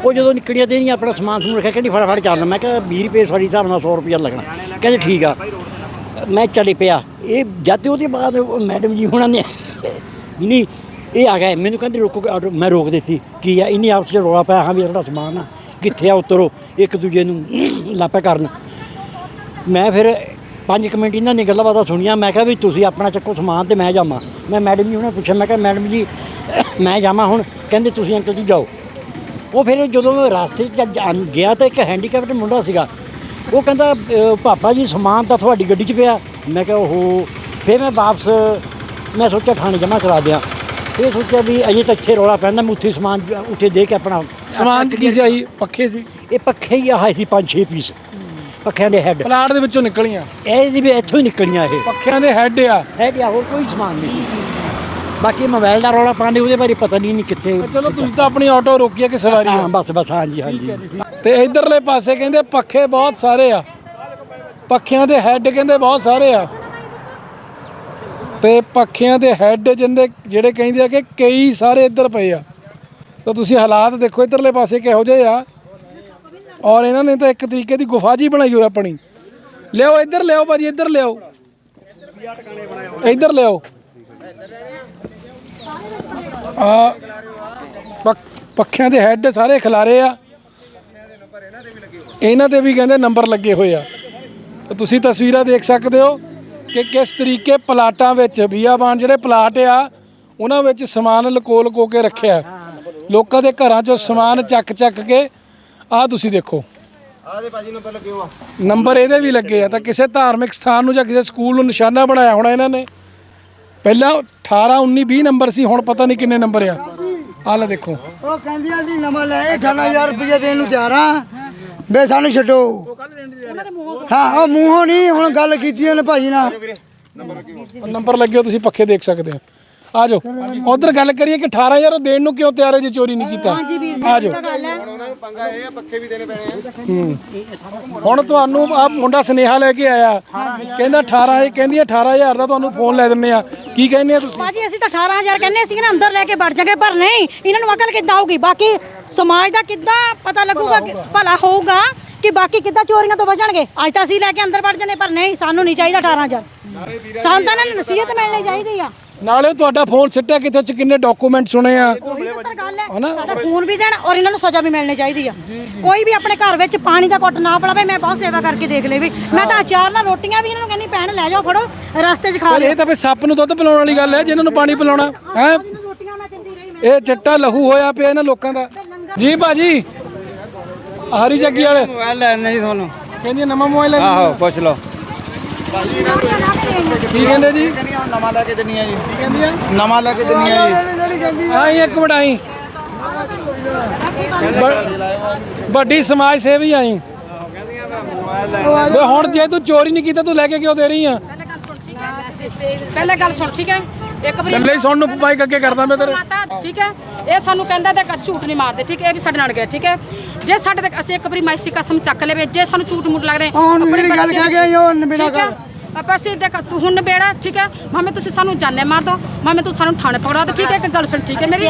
ਉਹ ਜਦੋਂ ਨਿਕਲੀਆਂ ਨਹੀਂ ਆਪਣਾ ਸਮਾਨ ਸਮੂਨ ਰੱਖਿਆ ਕਹਿੰਦੀ ਫਟਾਫਟ ਚੱਲ ਮੈਂ ਕਿਹਾ 20 ਰੁਪਏ ਸਵਾਰੀ ਹਿਸਾਬ ਨਾਲ 100 ਰੁਪਇਆ ਲੱਗਣਾ। ਕਹਿੰਦੇ ਠੀਕ ਆ। ਮੈਂ ਚਲੇ ਪਿਆ। ਇਹ ਜਦ ਤੇ ਉਹਦੇ ਬਾਅਦ ਮੈਡਮ ਜੀ ਹੁਣਾਂ ਨੇ, ਨਹੀਂ, ਇਹ ਆ ਗਏ ਮੈਨੂੰ ਕਹਿੰਦੇ ਰੋਕੋ ਆਟੋ ਮੈਂ ਰੋਕ ਦਿੱਤੀ। ਕੀ ਆ ਇਹਨੇ ਆਪਸ ਵਿੱਚ ਰੌਲਾ ਪਾਇਆ, ਹਾਂ ਵੀ ਸਾਡਾ ਸਮਾਨ ਆ, ਕਿੱਥੇ ਆ, ਉਤਰੋ, ਇੱਕ ਦੂਜੇ ਨੂੰ ਲਾਪਾ ਕਰਨ। ਮੈਂ ਫਿਰ ਪੰਜ ਕੁ ਮਿੰਟ ਇਹਨਾਂ ਨੇ ਗੱਲਾਂ ਬਾਤਾਂ ਸੁਣੀਆਂ। ਮੈਂ ਕਿਹਾ ਵੀ ਤੁਸੀਂ ਆਪਣਾ ਚੱਕੋ ਸਮਾਨ ਤੇ ਮੈਂ ਜਾਵਾਂ। ਮੈਂ ਮੈਡਮ ਜੀ ਉਹਨਾਂ ਨੂੰ ਪੁੱਛਿਆ, ਮੈਂ ਕਿਹਾ, ਮੈਡਮ ਜੀ, ਮੈਂ ਜਾਵਾਂ ਹੁਣ। ਕਹਿੰਦੇ, ਤੁਸੀਂ ਅੰਕਲ ਜੀ ਜਾਓ। ਉਹ ਫਿਰ ਜਦੋਂ ਰਸਤੇ 'ਚ ਜਦ ਗਿਆ ਤਾਂ ਇੱਕ ਹੈਂਡੀਕੈਪਟ ਮੁੰਡਾ ਸੀਗਾ। ਉਹ ਕਹਿੰਦਾ ਅ, ਪਾਪਾ ਜੀ ਸਮਾਨ ਤਾਂ ਤੁਹਾਡੀ ਗੱਡੀ 'ਚ ਪਿਆ। ਮੈਂ ਕਿਹਾ ਉਹ ਫਿਰ ਮੈਂ ਵਾਪਸ ਮੈਂ ਸੋਚਿਆ ਥਾਣੇ ਜਮ੍ਹਾਂ ਕਰਾ ਦਿਆਂ। ਇਹ ਸੋਚਿਆ ਵੀ ਅਜੇ ਤਾਂ ਇੱਥੇ ਰੌਲਾ ਪੈਂਦਾ ਮੈਂ ਉੱਥੇ ਸਮਾਨ ਉੱਥੇ ਦੇ ਕੇ ਆਪਣਾ ਸਮਾਨ ਚ ਕੀ ਸੀ ਆਈ ਪੱਖੇ ਸੀ? ਇਹ ਪੱਖੇ ਹੀ ਆਏ ਸੀ ਪੰਜ ਛੇ ਪੀਸ ਪੱਖਿਆਂ ਦੇ ਹੈੱਡ ਪਲਾਟ ਦੇ ਵਿੱਚੋਂ ਨਿਕਲੀਆਂ। ਇਹ ਵੀ ਇੱਥੋਂ ਹੀ ਨਿਕਲੀਆਂ ਇਹ। ਪੱਖਿਆਂ ਦੇ ਹੈੱਡ ਆ। ਹੈਡ ਆ ਹੋਰ ਕੋਈ ਸਮਾਨ ਨਹੀਂ। ਬਾਕੀ ਮੋਬਾਈਲ ਦਾ ਰੌਲਾ ਪਾਉਂਦੇ ਉਹਦੇ ਬਾਰੇ ਪਤਾ ਨਹੀਂ ਨਹੀਂ ਕਿੱਥੇ ਚਲੋ ਤੁਸੀਂ ਤਾਂ ਆਪਣੀ ਆਟੋ ਰੋਕੀ ਆ ਕਿ ਸਵਾਰੀ ਹਾਂ ਬਸ ਬਸ ਹਾਂਜੀ ਹਾਂਜੀ। ਤੇ ਇਧਰਲੇ ਪਾਸੇ ਕਹਿੰਦੇ ਪੱਖੇ ਬਹੁਤ ਸਾਰੇ ਆ। ਪੱਖਿਆਂ ਦੇ ਹੈੱਡ ਕਹਿੰਦੇ ਬਹੁਤ ਸਾਰੇ ਆ। ਤੇ ਪੱਖਿਆਂ ਦੇ ਹੈੱਡ ਜਿੰਦੇ, ਜਿਹੜੇ ਕਹਿੰਦੇ ਆ ਕਿ ਕਈ ਸਾਰੇ ਇੱਧਰ ਪਏ ਆ। ਤਾਂ ਤੁਸੀਂ ਹਾਲਾਤ ਦੇਖੋ, ਇਧਰਲੇ ਪਾਸੇ ਕਿਹੋ ਜਿਹੇ ਆ। ਔਰ ਇਹਨਾਂ ਨੇ ਤਾਂ ਇੱਕ ਤਰੀਕੇ ਦੀ ਗੁਫਾ ਜੀ ਬਣਾਈ ਹੋਈ ਆਪਣੀ। ਲਿਓ ਇੱਧਰ ਲਿਓ ਭਾਜੀ, ਇੱਧਰ ਲਿਓ ਇੱਧਰ ਲਿਓ ਆ ਪੱਖਿਆਂ ਦੇ ਹੈੱਡ ਸਾਰੇ ਖਿਲਾਰੇ ਆ। ਇਹਨਾਂ ਦੇ ਵੀ ਕਹਿੰਦੇ ਨੰਬਰ ਲੱਗੇ ਹੋਏ ਆ। ਤਾਂ ਤੁਸੀਂ ਤਸਵੀਰਾਂ ਦੇਖ ਸਕਦੇ ਹੋ ਕਿ ਕਿਸ ਤਰੀਕੇ ਪਲਾਟਾਂ ਵਿੱਚ ਬੀਆਬਾਨ ਜਿਹੜੇ ਪਲਾਟ ਆ, ਉਹਨਾਂ ਵਿੱਚ ਸਮਾਨ ਲਕੋ ਲਕੋ ਕੇ ਰੱਖਿਆ ਲੋਕਾਂ ਦੇ ਘਰਾਂ 'ਚੋਂ ਸਮਾਨ ਚੱਕ ਚੱਕ ਕੇ ਆਹ ਤੁਸੀਂ ਦੇਖੋ। ਆਦੇ ਭਾਜੀ ਨੂੰ ਪਹਿਲਾਂ ਕਿਉਂ ਨੰਬਰ ਇਹਦੇ ਵੀ ਲੱਗੇ ਆ ਤਾਂ ਕਿਸੇ ਧਾਰਮਿਕ ਸਥਾਨ ਨੂੰ ਜਾਂ ਕਿਸੇ ਸਕੂਲ ਨੂੰ ਨਿਸ਼ਾਨਾ ਬਣਾਇਆ ਹੋਣਾ ਇਹਨਾਂ ਨੇ। ਪਹਿਲਾਂ 18 19 20 ਨੰਬਰ ਸੀ, ਹੁਣ ਪਤਾ ਨਹੀਂ ਕਿੰਨੇ ਨੰਬਰ ਆ। ਆਹ ਲੈ ਦੇਖੋ। ਉਹ ਕਹਿੰਦੀ ਆ ਜੀ ਨਵਾਂ ਲੈ 18000 ਰੁਪਏ ਦੇਣ ਨੂੰ ਤਿਆਰ ਆ। ਬੇ ਸਾਨੂੰ ਛੱਡੋ। ਹਾਂ ਉਹ ਮੂੰਹੋਂ ਨਹੀਂ ਹੁਣ ਗੱਲ ਕੀਤੀ ਉਹਨੇ ਭਾਜੀ ਨਾਲ। ਨੰਬਰ ਲੱਗੇ ਹੋ ਤੁਸੀਂ ਪੱਖੇ ਦੇਖ ਸਕਦੇ ਹੋ। ਆ ਜਾਓ। ਉਧਰ ਗੱਲ ਕਰੀਏ ਕਿ 18000 ਉਹ ਦੇਣ ਨੂੰ ਕਿਉਂ ਤਿਆਰ ਹੈ ਜੇ ਚੋਰੀ ਨਹੀਂ ਕੀਤਾ? ਆ ਜਾਓ। ਪੰਗਾ ਇਹ ਆ ਪੱਖੇ ਵੀ ਦੇਣੇ ਪੈਣੇ ਆ। ਹੁਣ ਤੁਹਾਨੂੰ ਆ ਮੁੰਡਾ ਸੁਨੇਹਾ ਲੈ ਕੇ ਆਇਆ। ਕਹਿੰਦਾ 18 ਇਹ ਕਹਿੰਦੀ 18000 ਦਾ ਤੁਹਾਨੂੰ ਫੋਨ ਲੈ ਦਿੰਨੇ ਆ। ਕੀ ਕਹਿੰਦੇ ਆ ਤੁਸੀਂ? ਬਾਜੀ ਅਸੀਂ ਤਾਂ 18000 ਕਹਿੰਦੇ ਸੀ ਨਾ ਅੰਦਰ ਲੈ ਕੇ ਵੜ ਜਾਗੇ ਪਰ ਨਹੀਂ। ਇਹਨਾਂ ਨੂੰ ਅਕਲ ਕਿੱਦਾਂ ਆਊਗੀ ਬਾਕੀ ਸਮਾਜ ਦਾ ਕਿੱਦਾਂ ਪਤਾ ਲੱਗੂਗਾ ਕਿ ਭਲਾ ਹੋਊਗਾ ਕਿ ਬਾਕੀ ਕਿੱਦਾਂ ਚੋਰੀਆਂ ਤੋਂ ਬਚਣਗੇ? ਅੱਜ ਤਾਂ ਅਸੀਂ ਲੈ ਕੇ ਅੰਦਰ ਵੜ ਜਨੇ ਪਰ ਨਹੀਂ। ਸਾਨੂੰ ਨਹੀਂ ਚਾਹੀਦਾ 18000 ਸਾਨੂੰ ਤਾਂ ਇਹਨਾਂ ਨੂੰ ਨਸੀਹਤ ਮਿਲਣੀ ਚਾਹੀਦੀ ਆ। ਨਾਲੇ ਤੁਹਾਡਾ ਫੋਨ ਸਿੱਟਿਆ ਕਿਤੇ ਚ ਕਿੰਨੇ ਡਾਕੂਮੈਂਟ ਸੁਣੇ ਆ? ਸਾਡਾ ਫੋਨ ਵੀ ਦੇਣ ਔਰ ਇਹਨਾਂ ਨੂੰ ਸਜ਼ਾ ਵੀ ਮਿਲਣੀ ਚਾਹੀਦੀ ਆ। ਕੋਈ ਵੀ ਆਪਣੇ ਘਰ ਵਿੱਚ ਪਾਣੀ ਦਾ ਘੁੱਟ ਨਾ ਪੜਾਵੇ ਮੈਂ ਬਹੁਤ ਸੇਵਾ ਕਰਕੇ ਦੇਖ ਲਈ ਵੀ। ਮੈਂ ਤਾਂ ਅਚਾਰ ਨਾਲ ਰੋਟੀਆਂ ਵੀ ਇਹਨਾਂ ਨੂੰ ਕਹਿੰਦੀ ਭੈਣ ਲੈ ਜਾਓ ਫੜੋ ਰਸਤੇ 'ਚ ਖਾ ਪਰ ਲਿਓ। ਇਹ ਤਾਂ ਫੇ ਸੱਪ ਨੂੰ ਦੁੱਧ ਪਿਲਾਉਣ ਵਾਲੀ ਗੱਲ ਹੈ ਜਿਹਨਾਂ ਨੂੰ ਪਾਣੀ ਪਿਲਾਉਣਾ ਹੈ? ਇਹਨਾਂ ਰੋਟੀਆਂ ਮੈਂ ਦਿੰਦੀ ਰਹੀ ਮੈਂ ਇਹ ਚਿੱਟਾ ਲਹੂ ਹੋਇਆ ਪਿਆ ਇਹਨਾਂ ਲੋਕਾਂ ਦਾ। ਜੀ ਭਾਜੀ ਹਰੀ ਜੱਗੀ ਵਾਲੇ। ਮੋਬਾਈਲ ਲੈਣੇ ਜੀ ਤੁਹਾਨੂੰ। ਕਹਿੰਦੀ ਨਵਾਂ ਮੋਬਾਈਲ ਲੈ ਆਹੋ ਪੁੱਛ ਲਓ। ਕੀ ਕਹਿੰਦੇ ਜੀ? ਨਵਾਂ ਲੈ ਕੇ ਦੇਣੀ ਆ ਜੀ। ਕੀ ਕਹਿੰਦੀ ਆ ਨਵਾਂ ਲੈ ਕੇ ਦੇਣੀ ਆ ਜੀ। ਆਈ ਇੱਕ ਮਿੰਟ ਆਈ ਵੱਡੀ ਸਮਾਜ ਸੇਵੀ ਆਈ। ਵੇ ਹੁਣ ਜੇ ਤੂੰ ਚੋਰੀ ਨਹੀਂ ਕੀਤਾ ਤੂੰ ਲੈ ਕੇ ਕਿਉਂ ਦੇ ਰਹੀ ਆ? ਪਹਿਲੇ ਗੱਲ ਸੁਣ ਠੀਕ ਹੈ? ਇੱਕ ਵਾਰੀ ਹੀ ਸੁਣ ਨੂੰ ਮਾਈਕ ਅੱਗੇ ਕਰਦਾ ਮੈਂ ਤੇਰੇ। ਮਾਤਾ ਠੀਕ ਹੈ? ਇਹ ਸਾਨੂੰ ਕਹਿੰਦਾ ਤੇ ਅਸੀਂ ਝੂਠ ਨਹੀਂ ਮਾਰਦੇ ਠੀਕ ਹੈ? ਇਹ ਵੀ ਸਾਡੇ ਨਾਲ ਗਿਆ ਠੀਕ ਹੈ? ਜੇ ਸਾਡੇ ਤੱਕ ਅਸੀਂ ਇੱਕ ਵਾਰੀ ਮਾਈਸੀ ਕਸਮ ਚੱਕ ਲਵੇ ਜੇ ਸਾਨੂੰ ਝੂਠ ਮੂਠ ਲੱਗਦੇ ਉਹ ਨਿਬੇੜਾ ਠੀਕ ਹੈ? ਆਪਾਂ ਅਸੀਂ ਦੇਖ ਤੂੰ ਹੁਣ ਨਿਬੇੜਾ ਠੀਕ ਹੈ? ਭਾਵੇਂ ਤੁਸੀਂ ਸਾਨੂੰ ਜਾਨੇ ਮਾਰ ਦੋ। ਭਾਵੇਂ ਤੂੰ ਸਾਨੂੰ ਥਾਣੇ ਪਕੜਾ ਦੋ ਠੀਕ ਹੈ? ਇੱਕ ਗੱਲ ਸੁਣ ਠੀਕ ਹੈ ਮੇਰੀ?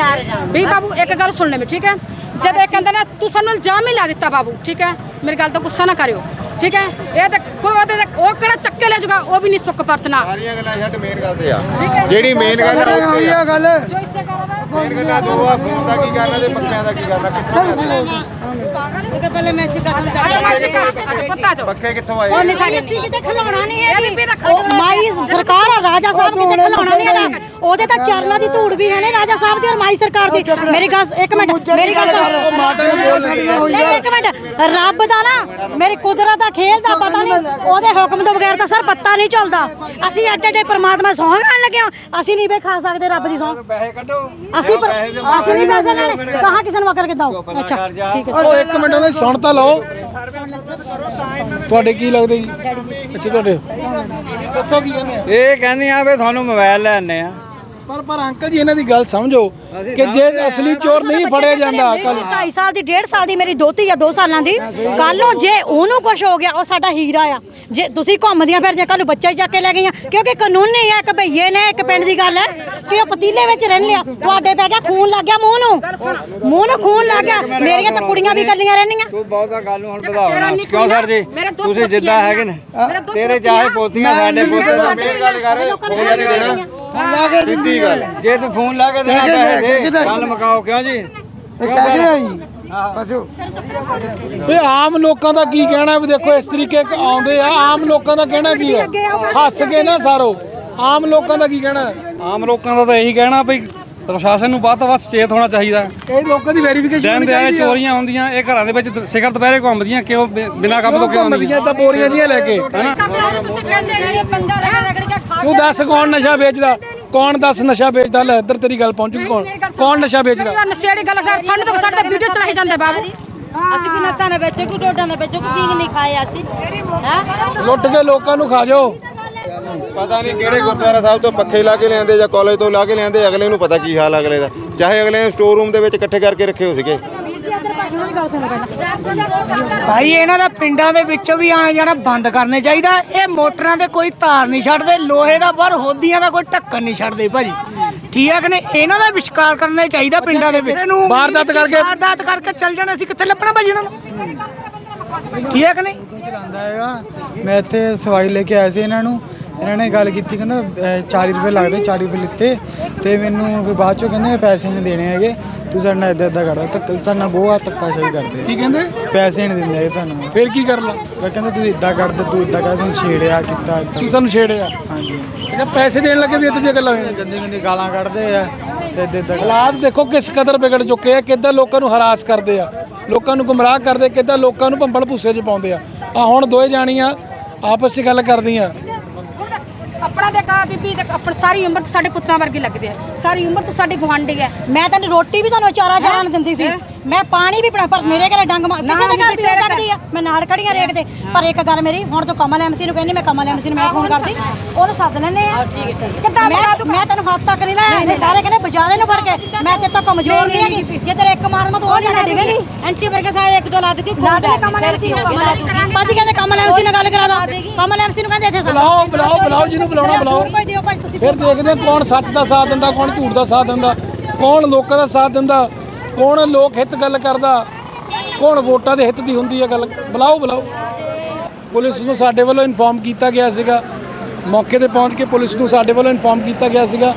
ਵੀ ਬਾਬੂ ਇੱਕ ਗੱਲ ਸੁਣ ਲੈ ਮੇ ਠੀਕ ਹੈ? ਜਦ ਇਹ ਕਹਿੰਦੇ ਨਾ ਤੂੰ ਸਾਨੂੰ ਇਲਜ਼ਾਮ ਹੀ ਲਾ ਦਿੱਤਾ ਬਾਬੂ ਠੀਕ ਹੈ? ਮੇਰੀ ਗੱਲ ਤੋਂ ਗੁੱਸਾ ਨਾ ਕਰਿਓ ਠੀਕ ਹੈ? ਇਹ ਤਾਂ ਕੋਈ ਉਹਦੇ ਤੇ- ਉਹ ਕਿਹੜਾ ਚੱਕੇ ਲੈ ਜੂਗਾ ਉਹ ਵੀ ਨਹੀਂ ਸੁੱਕ ਪਰਤਨਾ ਸਾਰੀਆਂ ਗੱਲਾਂ ਛੱਡ ਮੇਨ ਗੱਲ ਤੇ ਆ। ਜਿਹੜੀ ਮੇਨ ਗੱਲ ਆ ਉਹ ਤੇ ਆ। ਗੱਲ ਜੋ ਇਸੇ ਕਰਾਵਾ ਮੇਨ ਗੱਲ ਆ ਜੋ ਆ ਫੋਨ ਦਾ ਕੀ ਗੱਲ ਆ ਤੇ ਪੱਖਿਆਂ ਦਾ ਕੀ ਗੱਲ ਆ ਕਿੱਥੋਂ ਮੈਸੇਜ ਕਸਮ ਅੱਜ ਮਾਸੀ ਕਾ ਅੱਜ ਪੱਤਾ ਜੋ ਪੱਖੇ ਕਿੱਥੋਂ ਆਏ? ਉਹ ਨਹੀਂ ਸਾਡੇ ਅਸੀਂ ਕਿਤੇ ਖਿਲਾਉਣਾ ਨਹੀਂ ਹੈ ਇਹ ਖੜਕਣਾ ਮਾਈ ਸਰਕਾਰ ਆ ਰਾਜਾ ਸਾਹਿਬ ਕਿਤੇ ਖਿਲਾਉਣਾ ਨਹੀਂ ਹੈਗਾ। ਉਹਦੇ ਤਾਂ ਚਰਨਾਂ ਦੀ ਧੂੜ ਵੀ ਹੈ ਨੇ ਰਾਜਾ ਸਾਹਿਬ ਦੀ ਔਰ ਮਾਈ ਸਰਕਾਰ ਦੀ। ਮੇਰੀ ਗੱਲ ਇੱਕ ਮਿੰਟ ਮੇਰੀ ਗੱਲ ਨਹੀਂ, ਇੱਕ ਮਿੰਟ ਰੱਬ ਦਾ ਨਾ ਮੇਰੀ ਕੁਦਰਤ ਦਾ ਖੇਲ ਦਾ ਪਤਾ ਨਹੀਂ। ਉਹਦੇ ਹੁਕਮ ਤੋਂ ਬਗੈਰ ਤਾਂ ਸਰ ਪੱਤਾ ਨਹੀਂ ਚੱਲਦਾ ਅਸੀਂ ਅੱਡੇ ਅੱਡੇ ਪ੍ਰਮਾਤਮਾ ਸੌਂ ਖਾਣ ਲੱਗੇ ਹਾਂ। ਅਸੀਂ ਨਹੀਂ ਵੇ ਖਾ ਸਕਦੇ ਰੱਬ ਦੀ ਸੌਂ ਪੈਸੇ ਕੱਢੋ। ਅਸੀਂ ਅਸੀਂ ਨਹੀਂ ਪੈਸੇ ਲੈਣੇ। ਕਹਾਂ ਕਿਸੇ ਨੂੰ ਅਕਲ ਕਿਦਾਂ ਅੱਛਾ ਠੀਕ ਹੈ। ਉਹ ਇੱਕ ਮਿੰਟ ਉਹਨੇ ਸੁਣ ਤਾਂ ਲਓ। ਤੁਹਾਡੇ ਕੀ ਲੱਗਦੇ ਜੀ? ਅੱਛਾ, ਤੁਹਾਡੇ। ਦੱਸੋ ਕੀ ਕਹਿੰਦੇ ਆ। ਇਹ ਕਹਿੰਦੀਆਂ ਵੀ ਤੁਹਾਨੂੰ ਮੋਬਾਈਲ ਲੈਣੇ ਆ। ਪਰ ਪਰ ਅੰਕਲ ਜੀ ਇਹਨਾਂ ਦੀ ਗੱਲ ਸਮਝੋ ਕਿ ਜੇ ਅਸਲੀ ਚੋਰ ਨਹੀਂ ਫੜਿਆ ਜਾਂਦਾ ਕੱਲ 2.5 ਸਾਲ ਦੀ 1.5 ਸਾਲ ਦੀ ਮੇਰੀ ਦੋਤੀ ਆ 2 ਸਾਲਾਂ ਦੀ। ਕੱਲ ਨੂੰ ਜੇ ਉਹਨੂੰ ਕੁਝ ਹੋ ਗਿਆ ਉਹ ਸਾਡਾ ਹੀਰਾ ਆ। ਜੇ ਤੁਸੀਂ ਘੁੰਮਦੀਆਂ ਫਿਰ ਜੇ ਕੱਲ ਨੂੰ ਬੱਚਾ ਹੀ ਚੱਕ ਕੇ ਲੈ ਗਈਆਂ। ਕਿਉਂਕਿ ਕਾਨੂੰਨੀ ਆ ਇੱਕ ਭਈਏ ਨੇ ਇੱਕ ਪਿੰਡ ਦੀ ਗੱਲ ਹੈ ਕਿ ਉਹ ਪਤੀਲੇ ਵਿੱਚ ਰਹਿਣ ਲਿਆ ਤੁਹਾਡੇ ਪੈ ਗਿਆ ਖੂਨ ਲੱਗ ਗਿਆ ਮੂੰਹ ਨੂੰ। ਮੂੰਹ ਨੂੰ ਖੂਨ ਲੱਗ ਗਿਆ। ਮੇਰੀਆਂ ਤਾਂ ਕੁੜੀਆਂ ਵੀ ਕੱਲੀਆਂ ਰਹਿੰਦੀਆਂ। ਤੂੰ ਬਹੁਤਾ ਗੱਲ ਨੂੰ ਹੁਣ ਨਹੀਂ ਕਿਉਂ ਸਰ ਜੀ? ਮੇਰੇ ਤੁਸੀਂ ਜਿੱਦਾਂ ਹੈਗੇ ਨੇ। ਮੇਰੇ ਤੇਰੇ ਚਾਹੇ ਪੋਤੀਆਂ ਸਾਡੇ ਪੋਤੇ ਦਾ ਮੇਨ ਗੱਲ ਕਰ। ਫੋਨ ਨਹੀਂ ਦੇਣਾ ਸਿੱਧੀ ਗੱਲ। ਜੇ ਤੂੰ ਫੋਨ ਲਾ ਕੇ ਦੇਣਾ ਪੈਸੇ ਦੇ ਗੱਲ ਮੁਕਾਓ ਕਿਉਂ ਜੀ? ਕਿਉਂ ਸਰ ਪਸ਼ੂ। ਵੀ ਆਮ ਲੋਕਾਂ ਦਾ ਕੀ ਕਹਿਣਾ ਵੀ ਦੇਖੋ ਇਸ ਤਰੀਕੇ ਆਉਂਦੇ ਆ। ਆਮ ਲੋਕਾਂ ਦਾ ਕਹਿਣਾ ਕੀ ਹੈ? ਹੱਸ ਕੇ ਨਾ ਸਾਰੋ। ਆਮ ਲੋਕਾਂ ਦਾ ਕੀ ਕਹਿਣਾ? ਆਮ ਲੋਕਾਂ ਦਾ ਤਾਂ ਇਹੀ ਕਹਿਣਾ ਵੀ ਪ੍ਰਸ਼ਾਸਨ ਨੂੰ ਵੱਧ ਤੋਂ ਵੱਧ ਸੁਚੇਤ ਹੋਣਾ ਚਾਹੀਦਾ। ਇਹ ਲੋਕਾਂ ਦੀ ਵੈਰੀਫਿਕੇਸ਼ਨ ਹੋਣੀ ਚਾਹੀਦੀ ਚੋਰੀਆਂ ਹੁੰਦੀਆਂ ਇਹ ਘਰਾਂ ਦੇ ਵਿੱਚ ਸਿਖਰ ਦੁਪਹਿਰੇ ਘੁੰਮਦੀਆਂ ਕਿਉਂ ਬਿਨਾਂ ਕੰਮ ਤੋਂ ਕਿਉਂ ਆਉਂਦੀਆਂ? ਤਾਂ ਬੋਰੀਆਂ ਜੀਆਂ ਲੈ ਕੇ। ਤੁਸੀਂ ਕਹਿੰਦੇ ਜਿਹੜੇ ਪੰਗਾ ਰਗੜ ਰਗੜ ਤੂੰ ਦੱਸ ਕੌਣ ਨਸ਼ਾ ਵੇਚਦਾ? ਕੌਣ ਦੱਸ ਨਸ਼ਾ ਵੇਚਦਾ? ਲੈ ਇੱਧਰ ਤੇਰੀ ਗੱਲ ਪਹੁੰਚੂਗੀ ਕੌਣ? ਕੌਣ ਨਸ਼ਾ ਵੇਚਦਾ? ਨਸ਼ੇੜੀ ਗੱਲ ਸਰ ਸਾਨੂੰ ਤਾਂ ਸਾਡੇ ਵੀਡੀਓ ਚੜਾਈ ਜਾਂਦੇ ਬਾਬੂ। ਅਸੀਂ ਕਿ ਨਸਾਂ ਨਾ ਵੇਚੋ ਕਿ ਡੋਡਾ ਨਾ ਵੇਚੋ ਕਿ ਪੀਂਗ ਨਹੀਂ ਖਾਏ ਅਸੀਂ। ਹੈ? ਲੁੱਟ ਕੇ ਲੋਕਾਂ ਨੂੰ ਖਾ ਜਾਓ। ਪਤਾ ਨਹੀਂ ਕਿਹੜੇ ਗੁਰਦੁਆਰਾ ਸਾਹਿਬ ਤੋਂ ਪੱਖੇ ਲਾ ਕੇ ਲਿਆਂਦੇ ਜਾਂ ਕਾਲਜ ਤੋਂ ਲਾ ਕੇ ਲਿਆਂਦੇ ਅਗਲੇ ਨੂੰ ਪਤਾ ਕੀ ਹਾਲ ਅਗਲੇ ਦਾ। ਚਾਹੇ ਅਗਲੇ ਨੇ ਸਟੋਰ ਰੂਮ ਦੇ ਵਿੱਚ ਇਕੱਠੇ ਕਰਕੇ ਰੱਖੇ ਹੋ ਸੀਗੇ। ਭਾਈ ਇਹਨਾਂ ਦਾ ਪਿੰਡਾਂ ਦੇ ਵਿੱਚੋਂ ਵੀ ਆਣਾ ਜਾਣਾ ਬੰਦ ਕਰਨੇ ਚਾਹੀਦਾ। ਇਹ ਮੋਟਰਾਂ ਤੇ ਕੋਈ ਤਾਰ ਨਹੀਂ ਛੱਡਦੇ ਲੋਹੇ ਦਾ ਬਾਹਰ ਹੋਦੀਆਂ ਦਾ ਕੋਈ ਢੱਕਣ ਨਹੀਂ ਛੱਡਦੇ ਭਾਜੀ। ਠੀਕ ਹੈ ਕਿ ਨਹੀਂ? ਇਹਨਾਂ ਦਾ ਵਿਸ਼ਕਾਰ ਕਰਨਾ ਚਾਹੀਦਾ ਪਿੰਡਾਂ ਦੇ ਵਿੱਚ। ਇਹਨੂੰ ਵਾਰਦਾਤ ਕਰਕੇ- ਵਾਰਦਾਤ ਕਰਕੇ ਚੱਲ ਜਾਣਾ ਅਸੀਂ ਕਿੱਥੇ ਲੱਭਣਾ ਭਾਜੀ ਇਹਨਾਂ ਨੂੰ? ਠੀਕ ਹੈ ਕਿ ਨਹੀਂ? ਮੈਂ ਇੱਥੇ ਸਵਾਈ ਲੈ ਕੇ ਆਇਆ ਸੀ ਇਹਨਾਂ ਨੂੰ। ਇਹਨਾਂ ਨੇ ਗੱਲ ਕੀਤੀ ਕਹਿੰਦਾ ਅਹ 40 ਰੁਪਏ ਲੱਗਦੇ 40 ਰੁਪਏ ਲਿੱਤੇ ਤੇ ਮੈਨੂੰ ਫਿਰ ਬਾਅਦ ਚੋਂ ਕਹਿੰਦੇ ਪੈਸੇ ਨਹੀਂ ਦੇਣੇ ਹੈਗੇ ਤੂੰ ਸਾਡੇ ਨਾਲ ਇਦਾਂ ਇਦਾਂ ਕਰਦਾ ਧੱਕਾ ਸਾਡੇ ਨਾਲ ਬਹੁਤ ਧੱਕਾ ਸਹੀ ਕਰਦੇ ਕੀ ਕਹਿੰਦੇ? ਪੈਸੇ ਨਹੀਂ ਦਿੰਦੇ ਹੈਗੇ ਸਾਨੂੰ। ਫਿਰ ਕੀ ਕਰ ਲਾ? ਮੈਂ ਕਹਿੰਦਾ ਤੂੰ ਇਦਾਂ ਕਰਦਾ ਤੂੰ ਇਦਾਂ ਕਰ ਸਾਨੂੰ ਛੇੜਿਆ ਕੀਤਾ ਤੂੰ ਸਾਨੂੰ ਛੇੜਿਆ? ਹਾਂਜੀ। ਇਹ ਪੈਸੇ ਦੇਣ ਲੱਗੇ ਵੀ ਇੱਥੇ ਦੀਆਂ ਗੱਲਾਂ ਹੋਈਆਂ। ਗੰਦੀ ਗੰਦੀ ਗਾਲਾਂ ਕੱਢਦੇ ਆ ਤੇ ਇਦਾਂ ਇਦਾਂ ਹਾਲਾਤ ਦੇਖੋ ਕਿਸ ਕਦਰ ਵਿਗੜ ਚੁੱਕੇ ਆ ਕਿੱਦਾਂ ਲੋਕਾਂ ਨੂੰ ਹਰਾਸ ਕਰਦੇ ਆ। ਲੋਕਾਂ ਨੂੰ ਗੁੰਮਰਾਹ ਕਰਦੇ ਕਿੱਦਾਂ ਲੋਕਾਂ ਨੂੰ ਭੰਬਲ ਭੁੱਸੇ 'ਚ ਪਾਉਂਦੇ ਆ। ਆ ਹੁਣ ਦੋਏ ਜਾਣੀਆਂ ਆਪਸ 'ਚ ਗੱਲ ਕਰਦੀਆਂ। ਆਪਣਾ ਦੇ ਕਾ ਬੀਬੀ ਦੇ ਆਪਣ ਸਾਰੀ ਉਮਰ ਤੋਂ ਸਾਡੇ ਪੁੱਤਾਂ ਵਰਗੀ ਲੱਗਦੇ ਆ। ਸਾਰੀ ਉਮਰ ਤੋਂ ਸਾਡੀ ਗੁਆਂਢੀ ਹੈ ਮੈਂ ਤੈਨੂੰ ਰੋਟੀ ਵੀ ਤੁਹਾਨੂੰ ਚਾਰਾ ਨੂੰ ਦਿੰਦੀ ਸੀ। ਮੈਂ ਪਾਣੀ ਵੀ ਪੀਣਾ ਪਰ ਮੇਰੇ ਘਰੇ ਡੰਗ ਮਾਰ ਕਿਸੇ ਦੇ ਘਰ ਵੀ ਹੋ ਸਕਦੀ ਆ। ਮੈਂ ਨਾਲ ਖੜੀਆਂ ਰੇਕਦੇ ਪਰ ਇੱਕ ਗੱਲ ਮੇਰੀ ਹੁਣ ਤੂੰ ਕਮਲ ਐਮਸੀ ਨੂੰ ਕਹਿੰਦੀ ਮੈਂ ਕਮਲ ਐਮਸੀ ਨੂੰ ਮੈਂ ਫੋਨ ਕਰਦੀ। ਉਹਨੂੰ ਸੱਦ ਲੈਣੇ ਆ। ਠੀਕ ਹੈ ਮੈਂ ਤੈਨੂੰ ਹੱਥ ਤੱਕ ਨਹੀਂ ਲਾਇਆ ਸਾਰੇ ਕਹਿੰਦੇ ਬਜਾ ਕੇ ਮੈਂ ਤੇ ਤੋਂ ਕਮਜ਼ੋਰ ਨਹੀਂ ਹੈਗੀ। ਜੇ ਤੇਰੇ ਇੱਕ ਮਾਰ ਮੈਂ ਤੂੰ ਉਹ ਨਹੀਂ ਡਿੱਗੇਗੀ ਐਂਟੀ ਵਰਗੇ ਸਾਰੇ ਇੱਕ ਦੋ ਲਾ ਦਿੱਤੀ ਲਾ ਦੇ ਭਾਜੀ ਕਹਿੰਦੇ ਕਮਲ ਐਮਸੀ ਨਾਲ ਗੱਲ ਕਰਾ ਦੋ। ਕਮਲ ਐਮਸੀ ਨੂੰ ਕਹਿੰਦੇ ਇੱਥੇ ਬੁਲਾਓ ਬੁਲਾਓ ਬੁਲਾਓ ਜਿਹਨੂੰ ਬੁਲਾਉਣਾ ਬੁਲਾਓ। ਭਾਈ ਦਿਓ ਭਾਈ ਤੁਸੀਂ ਫਿਰ ਦੇਖਦੇ ਕੌਣ ਸੱਚ ਦਾ ਸਾਥ ਦਿੰਦਾ ਕੌਣ ਝੂਠ ਦਾ ਸਾਥ ਦਿੰਦਾ ਕੌਣ ਲੋਕਾਂ ਦਾ ਸਾਥ ਦਿੰਦਾ ਕੌਣ ਲੋਕ ਹਿੱਤ ਗੱਲ ਕਰਦਾ ਕੌਣ ਵੋਟਾਂ ਦੇ ਹਿੱਤ ਦੀ ਹੁੰਦੀ ਹੈ ਗੱਲ। ਬੁਲਾਓ ਬੁਲਾਓ। ਪੁਲਿਸ ਨੂੰ ਸਾਡੇ ਵੱਲੋਂ ਇਨਫੋਰਮ ਕੀਤਾ ਗਿਆ ਸੀਗਾ। ਮੌਕੇ ਤੇ ਪਹੁੰਚ ਕੇ ਪੁਲਿਸ ਨੂੰ ਸਾਡੇ ਵੱਲੋਂ ਇਨਫੋਰਮ ਕੀਤਾ ਗਿਆ ਸੀਗਾ।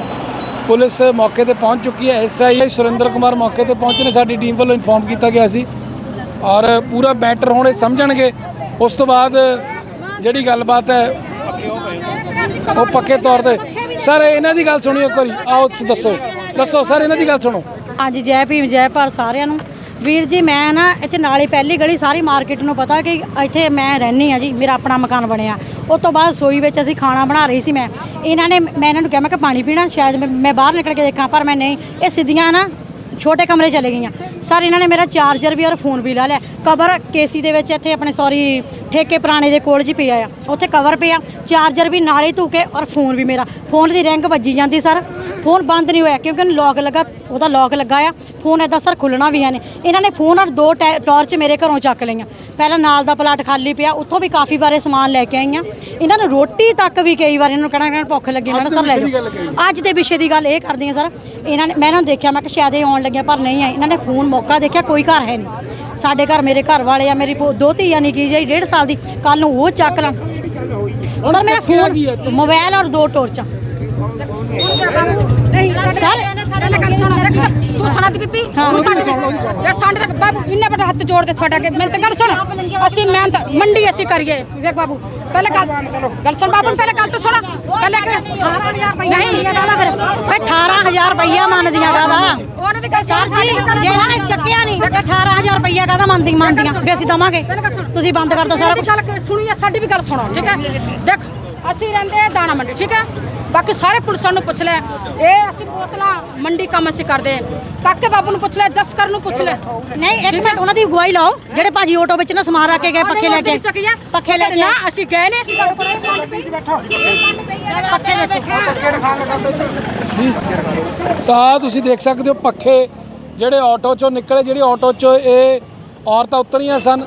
ਪੁਲਿਸ ਮੌਕੇ ਤੇ ਪਹੁੰਚ ਚੁੱਕੀ ਹੈ। ਐਸਆਈ ਸੁਰਿੰਦਰ ਕੁਮਾਰ ਮੌਕੇ ਤੇ ਪਹੁੰਚੇ ਨੇ। ਸਾਡੀ ਟੀਮ ਵੱਲੋਂ ਇਨਫੋਰਮ ਕੀਤਾ ਗਿਆ ਸੀ। ਔਰ ਪੂਰਾ ਬੈਟਰ ਹੁਣ ਇਹ ਸਮਝਣਗੇ। ਉਸ ਤੋਂ ਬਾਅਦ ਜਿਹੜੀ ਗੱਲਬਾਤ ਹੈ, ਉਹ ਪੱਕੇ ਤੌਰ ਤੇ। ਸਰ ਇਹਨਾਂ ਦੀ ਗੱਲ ਸੁਣਿਓ ਇੱਕ ਆਓ ਤੁਸੀਂ ਦੱਸੋ। ਦੱਸੋ ਸਰ ਇਹਨਾਂ ਦੀ ਗੱਲ ਸੁਣੋ। ਹਾਂਜੀ, ਜੈ ਭੀਮ, ਜੈ ਭਾਰਤ ਸਾਰਿਆਂ ਨੂੰ। ਵੀਰ ਜੀ, ਮੈਂ ਨਾ ਇੱਥੇ ਨਾਲੇ ਪਹਿਲੀ ਗਲੀ ਸਾਰੀ ਮਾਰਕੀਟ ਨੂੰ ਪਤਾ ਕਿ ਇੱਥੇ ਮੈਂ ਰਹਿੰਦੀ ਆ ਜੀ, ਮੇਰਾ ਆਪਣਾ ਮਕਾਨ ਬਣਿਆ। ਉਸ ਤੋਂ ਬਾਅਦ ਸੋਈ ਵਿੱਚ ਅਸੀਂ ਖਾਣਾ ਬਣਾ ਰਹੀ ਸੀ ਮੈਂ। ਇਹਨਾਂ ਨੇ, ਮੈਂ ਇਹਨਾਂ ਨੂੰ ਕਿਹਾ, ਮੈਂ ਕਿ ਪਾਣੀ ਪੀਣਾ, ਸ਼ਾਇਦ ਮੈਂ- ਬਾਹਰ ਨਿਕਲ ਕੇ ਦੇਖਾਂ, ਪਰ ਮੈਂ ਨਹੀਂ। ਇਹ ਸਿੱਧੀਆਂ ਨਾ ਛੋਟੇ ਕਮਰੇ ਚਲੇ ਗਈਆਂ। ਸਰ, ਇਹਨਾਂ ਨੇ ਮੇਰਾ ਚਾਰਜਰ ਵੀ ਔਰ ਫੋਨ ਵੀ ਲਾ ਲਿਆ। ਕਵਰ ਕੇਸੀ ਦੇ ਵਿੱਚ ਇੱਥੇ ਆਪਣੇ ਸੌਰੀ ਠੇਕੇ ਪੁਰਾਣੇ ਦੇ ਕੋਲ ਜੀ ਪਿਆ ਆ। ਉੱਥੇ ਕਵਰ ਪਿਆ। ਚਾਰਜਰ ਵੀ ਨਾਲੇ ਧੂ ਕੇ ਔਰ ਫੋਨ ਵੀ ਮੇਰਾ। ਫੋਨ ਦੀ ਰਿੰਗ ਵੱਜੀ ਜਾਂਦੀ, ਸਰ। ਫੋਨ ਬੰਦ ਨਹੀਂ ਹੋਇਆ ਕਿਉਂਕਿ ਉਹਨੂੰ ਲੌਕ ਲੱਗਾ ਉਹਦਾ ਲੌਕ ਲੱਗਾ ਆ ਫੋਨ ਐਦਾਂ ਸਰ ਖੁੱਲਣਾ ਵੀ ਹੈ ਨੇ ਇਹਨਾਂ ਨੇ ਫੋਨ ਔਰ ਦੋ ਟੈ- ਟਾਰਚ ਮੇਰੇ ਘਰੋਂ ਚੱਕ ਲਈਆਂ। ਪਹਿਲਾਂ ਨਾਲ ਦਾ ਪਲਾਟ ਖਾਲੀ ਪਿਆ ਉੱਥੋਂ ਵੀ ਕਾਫੀ ਵਾਰੇ ਸਮਾਨ ਲੈ ਕੇ ਆਈਆਂ। ਇਹਨਾਂ ਨੂੰ ਰੋਟੀ ਤੱਕ ਵੀ ਕਈ ਵਾਰ ਇਹਨਾਂ ਨੂੰ ਕਹਿਣਾ ਕਹਿਣਾ ਭੁੱਖ ਲੱਗੀ ਮੈਂ ਸਰ ਲੈ ਜਾਓ। ਅੱਜ ਦੇ ਵਿਸ਼ੇ ਦੀ ਗੱਲ ਇਹ ਕਰਦੀ ਹਾਂ ਸਰ ਇਹਨਾਂ ਨੇ ਮੈਂ ਇਹਨਾਂ ਨੂੰ ਦੇਖਿਆ ਮੈਂ ਕਿ ਸ਼ਾਇਦ ਇਹ ਆਉਣ ਲੱਗਿਆ ਪਰ ਨਹੀਂ ਆਏ ਇਹਨਾਂ ਨੇ ਫੋਨ ਮੌਕਾ ਦੇਖਿਆ ਕੋਈ ਘਰ ਹੈ ਨਹੀਂ। ਸਾਡੇ ਘਰ ਮੇਰੇ ਘਰ ਵਾਲੇ ਆ ਮੇਰੀ ਪੋ- ਦੋਤੀ ਯਾਨੀ ਕਿ ਜੀ ਡੇਢ ਸਾਲ ਦੀ ਕੱਲ ਨੂੰ ਉਹ ਚੱਕ ਲਾਂ। ਸਰ ਮੇਰਾ ਫੋਨ ਮੋਬਾਈਲ ਔਰ ਦੋ ਟੋਰਚਾਂ। ਸਰ ਗੱਲ ਸੁਣੋ ਦੇਖ ਚੱਲ, ਤੂੰ ਸੁਣਾ ਦੀ ਬੀਬੀ ਤੂੰ ਸਾਡੇ ਜੇ ਸਾਡੇ ਤੱਕ ਬਾਬੂ ਇੰਨੇ ਵੱਡਾ ਹੱਥ ਜੋੜ ਦੇ ਤੁਹਾਡੇ ਅੱਗੇ ਮੈਂ ਤਾਂ ਗੱਲ ਸੁਣ ਅਸੀਂ ਮਿਹਨਤ ਮੰਡੀ ਅਸੀਂ ਕਰੀਏ। ਵੇਖ ਬਾਬੂ ਪਹਿਲਾਂ ਗੱਲ ਗੱਲ ਸੁਣ ਬਾਬੂ ਪਹਿਲਾਂ ਗੱਲ ਤਾਂ ਸੁਣ। ਪਹਿਲਾਂ ਕਿ 18000 ਰੁਪਏ ਨਹੀਂ ਫਿਰ। ਓਏ 18000 ਰੁਪਈਆ ਮੰਨਦੀਆਂ ਕਾਦਾ ਉਹਨਾਂ ਦੀ ਸਰ ਜੀ ਜੇ ਇਹਨਾਂ ਨੇ ਚੱਕਿਆ ਨਹੀਂ ਤੇ 18000 ਰੁਪਈਆ ਕਾਦਾ ਮੰਨਦੀ ਮੰਨਦੀਆਂ? ਵੀ ਅਸੀਂ ਦਵਾਂਗੇ। ਤੁਸੀਂ ਬੰਦ ਕਰ ਦਿਓ ਸਾਰਾ ਸੁਣੀ ਸਾਡੀ ਵੀ ਗੱਲ ਸੁਣੋ ਠੀਕ ਹੈ? ਦੇਖ ਅਸੀਂ ਰਹਿੰਦੇ ਆ ਦਾਣਾ ਮੰਡੀ ਠੀਕ ਹੈ? ਬਾਕੀ ਸਾਰੇ ਪੁਲਿਸਾਂ ਨੂੰ ਪੁੱਛ ਲੈ। ਇਹ ਅਸੀਂ ਬੋਤਲਾਂ ਮੰਡੀ ਕੰਮ ਅਸੀਂ ਕਰਦੇ ਹਾਂ। ਪਾਕੇ ਬਾਬੂ ਨੂੰ ਪੁੱਛ ਲੈ ਜਸਕਰ ਨੂੰ ਪੁੱਛ ਲੈ। ਨਹੀਂ ਇੱਕ ਮਿੰਟ ਉਹਨਾਂ ਦੀ ਗਵਾਹੀ ਲਾਓ। ਜਿਹੜੇ ਭਾਜੀ ਆਟੋ ਵਿੱਚ ਨਾ ਸਮਾਨ ਰੱਖ ਕੇ ਗਏ ਪੱਖੇ ਲੈ ਕੇ। ਪੱਖੇ ਲੈ ਕੇ। ਨਾ ਅਸੀਂ ਗਏ ਨੇ ਅਸੀਂ ਸਾਡੇ ਕੋਲ ਪੱਖੇ ਤਾਂ ਤੁਸੀਂ ਦੇਖ ਸਕਦੇ ਹੋ ਪੱਖੇ ਜਿਹੜੇ ਆਟੋ ਚੋਂ ਨਿਕਲੇ ਜਿਹੜੀ ਆਟੋ ਚੋਂ ਇਹ ਔਰਤਾਂ ਉਤਰੀਆਂ ਸਨ।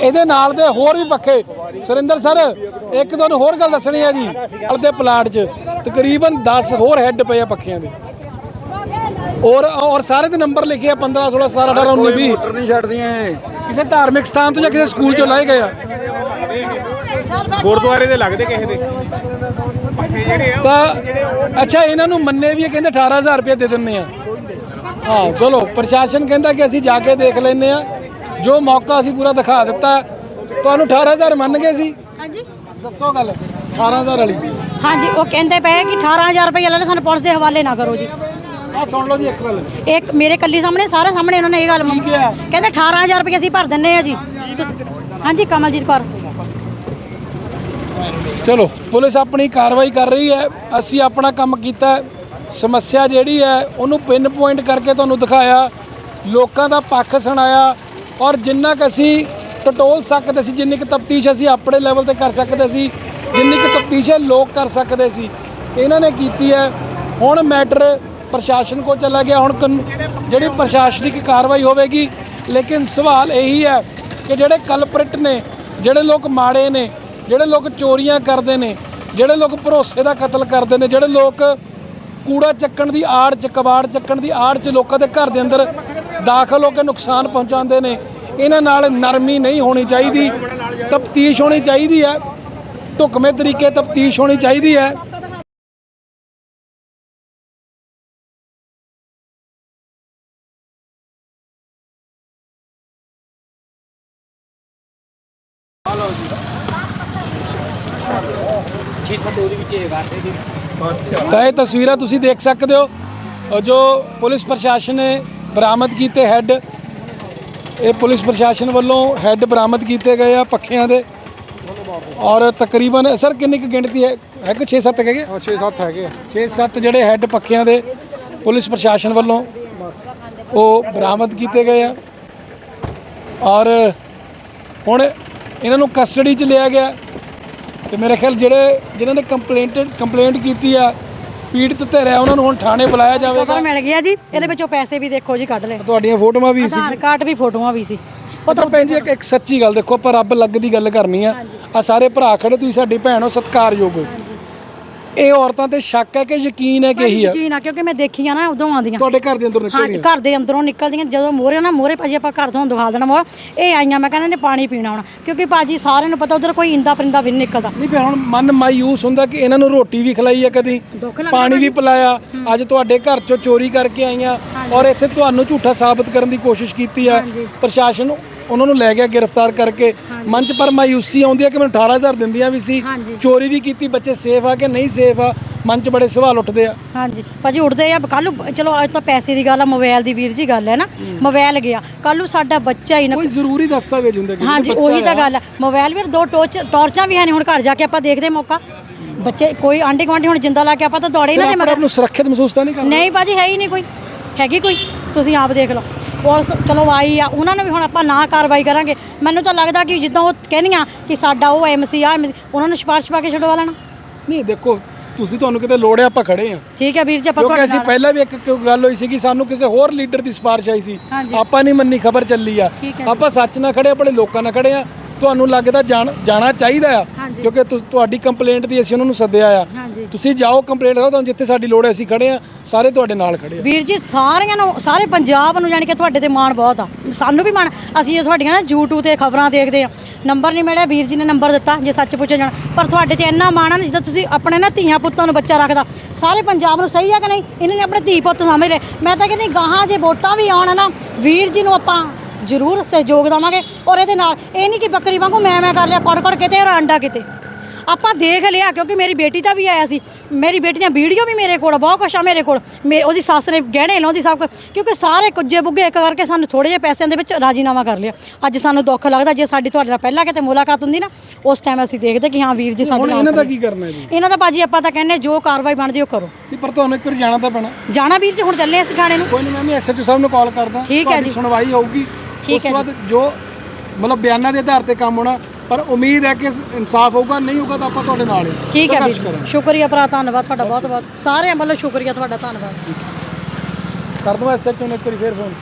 ਇਹਦੇ ਨਾਲ ਦੇ ਹੋਰ ਵੀ ਪੱਖੇ ਸੁਰਿੰਦਰ ਸਰ ਇੱਕ ਤੁਹਾਨੂੰ ਹੋਰ ਗੱਲ ਦੱਸਣੀ ਹੈ ਜੀ ਹਲ ਦੇ ਪਲਾਟ 'ਚ ਤਕਰੀਬਨ 10 ਹੋਰ ਹੈੱਡ ਪਏ ਆ ਪੱਖਿਆਂ ਦੇ। ਔਰ ਔਰ ਸਾਰੇ ਦੇ ਨੰਬਰ ਲਿਖੇ ਆ 15 16 17 18 19 20 ਮੋਟਰ ਨਹੀਂ ਛੱਡਦੀਆਂ ਇਹ। ਕਿਸੇ ਧਾਰਮਿਕ ਸਥਾਨ ਤੋਂ ਜਾਂ ਕਿਸੇ ਸਕੂਲ ਚੋਂ ਲਾਏ ਗਏ ਆ? ਗੁਰਦੁਆਰੇ ਦੇ ਲੱਗਦੇ ਕਿਸੇ ਦੇ? ਤਾਂ ਅੱਛਾ ਇਹਨਾਂ ਨੂੰ ਮੰਨੇ ਵੀ ਇਹ ਕਹਿੰਦੇ 18000 ਰੁਪਏ ਦੇ ਦਿੰਨੇ ਆ। ਹਾਂ ਚਲੋ ਪ੍ਰਸ਼ਾਸਨ ਕਹਿੰਦਾ ਕਿ ਅਸੀਂ ਜਾ ਕੇ ਦੇਖ ਲੈਨੇ ਆ। ਜੋ ਮੌਕਾ ਅਸੀਂ ਪੂਰਾ ਦਿਖਾ ਦਿੱਤਾ। ਤੁਹਾਨੂੰ 18000 ਮੰਨ ਗਏ ਸੀ? ਹਾਂਜੀ। ਦੱਸੋ ਗੱਲ 18000 ਵਾਲੀ ਹਾਂਜੀ ਉਹ ਕਹਿੰਦੇ ਪਏ ਕਿ 18000 ਰੁਪਏ ਲੈ ਲੈ ਸਾਨੂੰ ਪੁਲਿਸ ਦੇ ਹਵਾਲੇ ਨਾ ਕਰੋ ਜੀ। ਆ ਸੁਣ ਲਓ ਜੀ ਇੱਕ ਗੱਲ। ਇੱਕ ਮੇਰੇ ਕੱਲੀ ਸਾਹਮਣੇ ਸਾਰੇ ਸਾਹਮਣੇ ਉਹਨਾਂ ਨੇ ਇਹ ਗੱਲ ਮੰਗੀ? ਕਹਿੰਦੇ 18000 ਰੁਪਏ ਅਸੀਂ ਭਰ ਦਿੰਨੇ ਆ ਜੀ। ਤੁਸੀਂ- ਹਾਂਜੀ ਕਮਲਜੀਤ ਕੌਰ। ਚਲੋ ਪੁਲਿਸ ਆਪਣੀ ਕਾਰਵਾਈ ਕਰ ਰਹੀ ਹੈ। ਅਸੀਂ ਆਪਣਾ ਕੰਮ ਕੀਤਾ ਹੈ। ਸਮੱਸਿਆ ਜਿਹੜੀ ਹੈ ਉਹਨੂੰ ਪਿੰਨ ਪੁਆਇੰਟ ਕਰਕੇ ਤੁਹਾਨੂੰ ਦਿਖਾਇਆ। ਲੋਕਾਂ ਦਾ ਪੱਖ ਸੁਣਾਇਆ। ਔਰ ਜਿੰਨਾ ਕੁ ਅਸੀਂ ਟਟੋਲ ਸਕਦੇ ਸੀ, ਜਿੰਨੀ ਕੁ ਤਫਤੀਸ਼ ਅਸੀਂ ਆਪਣੇ ਲੈਵਲ ਤੇ ਕਰ ਸਕਦੇ ਸੀ, ਜਿੰਨੀ ਕੁ ਤਫਤੀਸ਼ ਲੋਕ ਕਰ ਸਕਦੇ ਸੀ, ਇਹਨਾਂ ਨੇ ਕੀਤੀ ਹੈ। ਹੁਣ ਮੈਟਰ ਪ੍ਰਸ਼ਾਸਨ ਕੋਲ ਚਲਾ ਗਿਆ, ਹੁਣ ਕਾਨੂੰ- ਜਿਹੜੀ ਪ੍ਰਸ਼ਾਸਨਿਕ ਕਾਰਵਾਈ ਹੋਵੇਗੀ, ਲੇਕਿਨ ਸਵਾਲ ਇਹੀ ਹੈ ਕਿ ਜਿਹੜੇ ਕਲਪ੍ਰਿਟ ਨੇ, ਜਿਹੜੇ ਲੋਕ ਮਾੜੇ ਨੇ, ਜਿਹੜੇ ਲੋਕ ਚੋਰੀਆਂ ਕਰਦੇ ਨੇ, ਜਿਹੜੇ ਲੋਕ ਭਰੋਸੇ ਦਾ ਕਤਲ ਕਰਦੇ ਨੇ, ਜਿਹੜੇ ਲੋਕ ਕੂੜਾ ਚੱਕਣ ਦੀ ਆੜ ਚ, ਕਬਾੜ ਚੱਕਣ ਦੀ ਆੜ ਚ ਲੋਕਾਂ ਦੇ ਘਰ ਦੇ ਅੰਦਰ ਦਾਖਲ ਹੋ ਕੇ ਨੁਕਸਾਨ ਪਹੁੰਚਾਉਂਦੇ ਨੇ ਇਹਨਾਂ ਨਾਲ ਨਰਮੀ ਨਹੀਂ ਹੋਣੀ ਚਾਹੀਦੀ, ਤਫਤੀਸ਼ ਹੋਣੀ ਚਾਹੀਦੀ ਹੈ, ਢੁਕਵੇਂ ਤਰੀਕੇ ਤਫਤੀਸ਼ ਹੋਣੀ ਚਾਹੀਦੀ ਹੈ। ਤਾਂ ਇਹ ਤਸਵੀਰਾਂ ਤੁਸੀਂ ਦੇਖ ਸਕਦੇ ਹੋ ਜੋ ਪੁਲਿਸ ਪ੍ਰਸ਼ਾਸਨ ਨੇ ਬਰਾਮਦ ਕੀਤੇ ਹੈੱਡ ਇਹ ਪੁਲਿਸ ਪ੍ਰਸ਼ਾਸਨ ਵੱਲੋਂ ਹੈੱਡ ਬਰਾਮਦ ਕੀਤੇ ਗਏ ਆ ਪੱਖਿਆਂ ਦੇ। ਔਰ ਤਕਰੀਬਨ ਸਰ ਕਿੰਨੀ ਕੁ ਗਿਣਤੀ ਹੈ? ਹੈ ਕਿ 6-7 ਹੈਗੇ? 6-7 ਹੈਗੇ 6-7 ਜਿਹੜੇ ਹੈੱਡ ਪੱਖਿਆਂ ਦੇ ਪੁਲਿਸ ਪ੍ਰਸ਼ਾਸਨ ਵੱਲੋਂ ਉਹ ਬਰਾਮਦ ਕੀਤੇ ਗਏ ਆ। ਔਰ ਹੁਣ ਇਹਨਾਂ ਨੂੰ ਕਸਟਡੀ 'ਚ ਲਿਆ ਗਿਆ। ਤੇ ਮੇਰੇ ਖਿਆਲ ਜਿਹੜੇ ਜਿਨ੍ਹਾਂ ਨੇ ਕੰਪਲੇਂਟ ਕੰਪਲੇਂਟ ਕੀਤੀ ਆ ਪੀੜਤ ਧਿਰ ਹੈ ਉਹਨਾਂ ਨੂੰ ਹੁਣ ਥਾਣੇ ਬੁਲਾਇਆ ਜਾਵੇਗਾ। ਖਬਰ ਮਿਲ ਗਿਆ ਜੀ ਇਹਦੇ ਵਿੱਚੋਂ ਪੈਸੇ ਵੀ ਦੇਖੋ ਜੀ ਕੱਢ ਲਏ। ਤੁਹਾਡੀਆਂ ਫੋਟੋਆਂ ਵੀ ਸੀ। ਆਧਾਰ ਕਾਰਡ ਵੀ ਫੋਟੋਆਂ ਵੀ ਸੀ। ਉਹ ਤਾਂ ਭੈਣ ਜੀ ਇੱਕ ਇੱਕ ਸੱਚੀ ਗੱਲ ਦੇਖੋ ਆਪਾਂ ਰੱਬ ਲੱਗ ਦੀ ਗੱਲ ਕਰਨੀ ਆ। ਆ ਸਾਰੇ ਭਰਾ ਖੜੇ ਤੁਸੀਂ ਸਾਡੀ ਭੈਣ ਹੋ ਸਤਿਕਾਰਯੋਗ ਹੋ। ਇਹ ਔਰਤਾਂ ਤੇ ਸ਼ੱਕ ਹੈ ਕਿ ਯਕੀਨ ਹੈ ਕਿ ਇਹੀ ਆ? ਯਕੀਨ ਆ ਕਿਉਂਕਿ ਮੈਂ ਦੇਖੀਆਂ ਨਾ ਉਦੋਂ ਆਉਂਦੀਆਂ। ਤੁਹਾਡੇ ਘਰ ਦੇ ਅੰਦਰ ਨਿਕਲ ਹਾਂ ਘਰ ਦੇ ਅੰਦਰੋਂ ਨਿਕਲਦੀਆਂ। ਜਦੋਂ ਮੋਰੇ ਨਾ ਮੋਰੇ ਭਾਜੀ ਆਪਾਂ ਘਰ ਤੋਂ ਦਿਖਾ ਦੇਣਾ ਮੋਰ ਇਹ ਆਈਆਂ ਮੈਂ ਕਹਿੰਦਾ ਨੇ ਪਾਣੀ ਪੀਣਾ ਹੁਣ। ਕਿਉਂਕਿ ਭਾਜੀ ਸਾਰਿਆਂ ਨੂੰ ਪਤਾ ਉਧਰ ਕੋਈ ਇੰਦਾ ਪਰਿੰਦਾ ਵੀ ਨਹੀਂ ਨਿਕਲਦਾ। ਨਹੀਂ ਫਿਰ ਹੁਣ ਮਨ ਮਾਯੂਸ ਹੁੰਦਾ ਕਿ ਇਹਨਾਂ ਨੂੰ ਰੋਟੀ ਵੀ ਖਿਲਾਈ ਹੈ ਕਦੀ ਪਾਣੀ ਵੀ ਪਿਲਾਇਆ। ਅੱਜ ਤੁਹਾਡੇ ਘਰ ਚੋਂ ਚੋਰੀ ਕਰਕੇ ਆਈਆਂ। ਔਰ ਇੱਥੇ ਤੁਹਾਨੂੰ ਝੂਠਾ ਸਾਬਤ ਕਰਨ ਦੀ ਕੋਸ਼ਿਸ਼ ਕੀਤੀ ਹੈ ਪ੍ਰਸ਼ਾਸਨ ਉਹਨਾਂ ਨੂੰ ਲੈ ਗਿਆ ਗ੍ਰਿਫਤਾਰ ਕਰਕੇ ਮਨ 'ਚ ਪਰ ਮਾਯੂਸੀ ਆਉਂਦੀ ਹੈ ਕਿ ਮੈਨੂੰ 18000 ਦਿੰਦੀਆਂ ਵੀ ਸੀ। ਚੋਰੀ ਵੀ ਕੀਤੀ ਬੱਚੇ ਸੇਫ ਆ ਕਿ ਨਹੀਂ ਸੇਫ ਆ? ਮਨ 'ਚ ਬੜੇ ਸਵਾਲ ਉੱਠਦੇ ਆ। ਹਾਂਜੀ। ਭਾਜੀ ਉੱਠਦੇ ਆ ਕੱਲ ਨੂੰ ਚਲੋ ਅੱਜ ਤਾਂ ਪੈਸੇ ਦੀ ਗੱਲ ਆ ਮੋਬਾਈਲ ਦੀ ਵੀਰ ਜੀ ਗੱਲ ਹੈ ਨਾ। ਮੋਬਾਈਲ ਗਿਆ। ਕੱਲ ਨੂੰ ਸਾਡਾ ਬੱਚਾ ਹੀ ਨਾ ਕੋਈ ਜ਼ਰੂਰੀ ਦਸਤਾਵੇਜ਼ ਹੁੰਦੇ ਕਿ ਹਾਂਜੀ ਉਹੀ ਤਾਂ ਗੱਲ ਹੈ ਮੋਬਾਈਲ ਵੀ ਦੋ ਟੋਰਚ ਟਾਰਚਾਂ ਵੀ ਹੈ ਨਹੀਂ ਹੁਣ ਘਰ ਜਾ ਕੇ ਆਪਾਂ ਦੇਖਦੇ ਮੌਕਾ। ਬੱਚੇ ਕੋਈ ਆਂਢੀ ਗੁਆਂਢੀ ਹੁਣ ਜਿੰਦਾ ਲਾ ਕੇ ਆਪਾਂ ਤਾਂ ਦੌੜੇ ਮਗਰ ਆਪ ਨੂੰ ਸੁਰੱਖਿਅਤ ਮਹਿਸੂਸ ਤਾਂ ਨਹੀਂ ਕਰਦੇ? ਨਹੀਂ ਭਾਜੀ ਹੈ ਹੀ ਨਹੀਂ ਕੋਈ। ਹੈਗੀ ਕੋਈ। ਤੁਸੀਂ ਆਪ ਦੇਖ ਲਓ। ਪੁਲਿਸ ਚਲੋ ਆਈ ਆ ਉਹਨਾਂ ਨੂੰ ਵੀ ਹੁਣ ਆਪਾਂ ਨਾ ਕਾਰਵਾਈ ਕਰਾਂਗੇ। ਮੈਨੂੰ ਤਾਂ ਲੱਗਦਾ ਕਿ ਜਿੱਦਾਂ ਉਹ ਕਹਿੰਦੀਆਂ ਕਿ ਸਾਡਾ ਉਹ ਐਮਸੀ ਆ MC ਉਹਨਾਂ ਨੂੰ ਸਿਫਾਰਿਸ਼ ਪਾ ਕੇ ਛਡਵਾ ਲੈਣਾ। ਨਹੀਂ ਦੇਖੋ ਤੁਸੀਂ ਤੁਹਾਨੂੰ ਕਿਤੇ ਲੋੜ ਹੈ ਆਪਾਂ ਖੜੇ ਆ ਠੀਕ ਹੈ ਵੀਰ ਜੀ ਆਪਾਂ ਕਿਉਂਕਿ ਤੁਹਾਡੇ ਅਸੀਂ ਨਾਲ ਪਹਿਲਾਂ ਵੀ ਇੱਕ ਇੱਕ ਗੱਲ ਹੋਈ ਸੀ ਕਿ ਸਾਨੂੰ ਕਿਸੇ ਹੋਰ ਲੀਡਰ ਦੀ ਸਿਫਾਰਿਸ਼ ਆਈ ਸੀ। ਹਾਂਜੀ। ਆਪਾਂ ਨਹੀਂ ਮੰਨੀ ਖਬਰ ਚੱਲੀ ਆ। ਠੀਕ ਹੈ ਆਪਾਂ ਸੱਚ ਨਾਲ ਖੜੇ ਆਪਣੇ ਲੋਕਾਂ ਨਾਲ ਖੜੇ ਆ ਤੁਹਾਨੂੰ ਲੱਗਦਾ ਜਾਣ- ਜਾਣਾ ਚਾਹੀਦਾ ਆ। ਕਿਉਂਕਿ ਤੁਹਾਡੀ ਕੰਪਲੇਂਟ ਦੀ ਅਸੀਂ ਉਹਨਾਂ ਨੂੰ ਸੱਦਿਆ ਆ। ਤੁਸੀਂ ਜਾਓ ਕੰਪਲੇਂਟ ਕਰੋ ਤੁਹਾਨੂੰ ਜਿੱਥੇ ਸਾਡੀ ਲੋੜ ਹੈ ਅਸੀਂ ਖੜੇ ਆ ਸਾਰੇ ਤੁਹਾਡੇ ਨਾਲ ਖੜੇ ਆ। ਵੀਰ ਜੀ ਸਾਰਿਆਂ ਨੂੰ ਸਾਰੇ ਪੰਜਾਬ ਨੂੰ ਜਾਣੀ ਕਿ ਤੁਹਾਡੇ ਤੇ ਮਾਣ ਬਹੁਤ ਆ। ਸਾਨੂੰ ਵੀ ਮਾਣ ਅਸੀਂ ਇਹ ਤੁਹਾਡੀਆਂ ਨਾ YouTube ਤੇ ਖਬਰਾਂ ਦੇਖਦੇ ਆ ਨੰਬਰ ਨਹੀਂ ਮਿਲਿਆ ਵੀਰ ਜੀ ਨੇ ਨੰਬਰ ਦਿੱਤਾ ਜੇ ਸੱਚ ਪੁੱਛਿਆ ਜਾਣਾ। ਪਰ ਤੁਹਾਡੇ ਤੇ ਇੰਨਾ ਮਾਣ ਆ ਜਿੱਦਾਂ ਤੁਸੀਂ ਆਪਣੇ ਨਾ ਧੀਆਂ ਪੁੱਤਾਂ ਨੂੰ ਬੱਚਾ ਰੱਖਦਾ ਸਾਰੇ ਪੰਜਾਬ ਨੂੰ ਸਹੀ ਆ ਕਿ ਨਹੀਂ? ਇਹਨਾਂ ਨੇ ਆਪਣੇ ਧੀ ਪੁੱਤ ਸਮਝ ਲਏ। ਮੈਂ ਤਾਂ ਕਹਿੰਦੀ ਗਾਹਾਂ ਜੇ ਵੋਟਾਂ ਵੀ ਆਉਣ ਨਾ ਵੀਰ ਜੀ ਨੂੰ ਆਪਾਂ ਜ਼ਰੂਰ ਸਹਿਯੋਗ ਦੇਵਾਂਗੇ। ਔਰ ਇਹਦੇ ਨਾਲ ਇਹ ਨਹੀਂ ਕਿ ਬੱਕਰੀ ਵਾਂਗੂ ਮੈਂ ਮੈਂ ਕਰ ਲਿਆ ਕੜ ਕੜ ਕਿਤੇ ਔਰ ਅੰਡਾ ਕਿਤੇ। ਆਪਾਂ ਦੇਖ ਲਿਆ ਕਿਉਂਕਿ ਮੇਰੀ ਬੇਟੀ ਦਾ ਵੀ ਆਇਆ ਸੀ। ਮੇਰੀ ਬੇਟੀ ਦੀਆਂ ਵੀਡੀਓ ਵੀ ਮੇਰੇ ਕੋਲ ਬਹੁਤ ਕੁਛ ਆ ਮੇਰੇ ਕੋਲ। ਮੇ ਉਹਦੀ ਸੱਸ ਨੇ ਗਹਿਣੇ ਲਾਉਂਦੀ ਸਭ ਕੁਛ ਕਿਉਂਕਿ ਸਾਰੇ ਕੁੱਜੇ ਬੁੱਗੇ ਇੱਕ ਕਰਕੇ ਸਾਨੂੰ ਥੋੜੇ ਜਿਹੇ ਪੈਸਿਆਂ ਦੇ ਵਿੱਚ ਰਾਜੀਨਾਮਾ ਕਰ ਲਿਆ। ਅੱਜ ਸਾਨੂੰ ਦੁੱਖ ਲੱਗਦਾ ਜੇ ਸਾਡੀ ਤੁਹਾਡੇ ਨਾਲ ਪਹਿਲਾਂ ਕਿਤੇ ਮੁਲਾਕਾਤ ਹੁੰਦੀ ਨਾ ਉਸ ਟਾਈਮ ਅਸੀਂ ਦੇਖਦੇ ਕਿ ਹਾਂ ਵੀਰ ਜੀ ਸਾਡੇ ਹੁਣ ਨਾਲ ਇਹਨਾਂ ਦਾ। ਕੀ ਕਰਨਾ ਹੈ ਜੀ? ਇਹਨਾਂ ਦਾ ਭਾਜੀ ਆਪਾਂ ਤਾਂ ਕਹਿੰਨੇ ਜੋ ਕਾਰਵਾਈ ਬਣਦੀ ਉਹ ਕਰੋ। ਨਹੀਂ ਪਰ ਤੁਹਾਨੂੰ ਇੱਕ ਵਾਰ ਜਾਣਾ ਤਾਂ ਪੈਣਾ। ਜਾਣਾ ਵੀਰ ਜੀ ਹੁਣ ਚੱਲੇ ਅਸੀਂ ਥਾਣੇ ਨੂੰ। ਕੋਈ ਨਹੀਂ ਮੈਂ ਵੀ ਐਸਐਚਓ ਸਾਹਿਬ ਨੂੰ ਕਾਲ ਕਰਦਾ। ਠੀਕ ਹੈ ਤੁਹਾਡੀ ਜੀ। ਸੁਣਵਾਈ ਹੋਊਗੀ। ਉਸ ਤੋਂ ਬਾਅਦ ਜੋ ਮਤਲਬ ਬਿਆਨਾਂ ਦੇ ਆਧਾਰ ਤੇ ਕੰਮ ਹੋਣਾ ਪਰ ਉਮੀਦ ਹੈ ਕਿ ਇਨਸਾਫ ਹੋਊਗਾ ਨਹੀਂ ਹੋਊਗਾ ਤਾਂ ਆਪਾਂ ਤੁਹਾਡੇ ਨਾਲ ਹਾਂ ਠੀਕ ਹੈ ਵੀਰ। ਸ਼ੁਕਰੀਆ ਭਰਾ ਧੰਨਵਾਦ ਤੁਹਾਡਾ ਬਹੁਤ ਬਹੁਤ ਸਾਰਿਆਂ ਵੱਲੋਂ ਸ਼ੁਕਰੀਆ ਤੁਹਾਡਾ ਧੰਨਵਾਦ। ਕਰ ਦਵਾਂ ਐਸਐਚਓ ਨੇ ਇੱਕ ਵਾਰੀ ਫੇਰ ਫੋਨ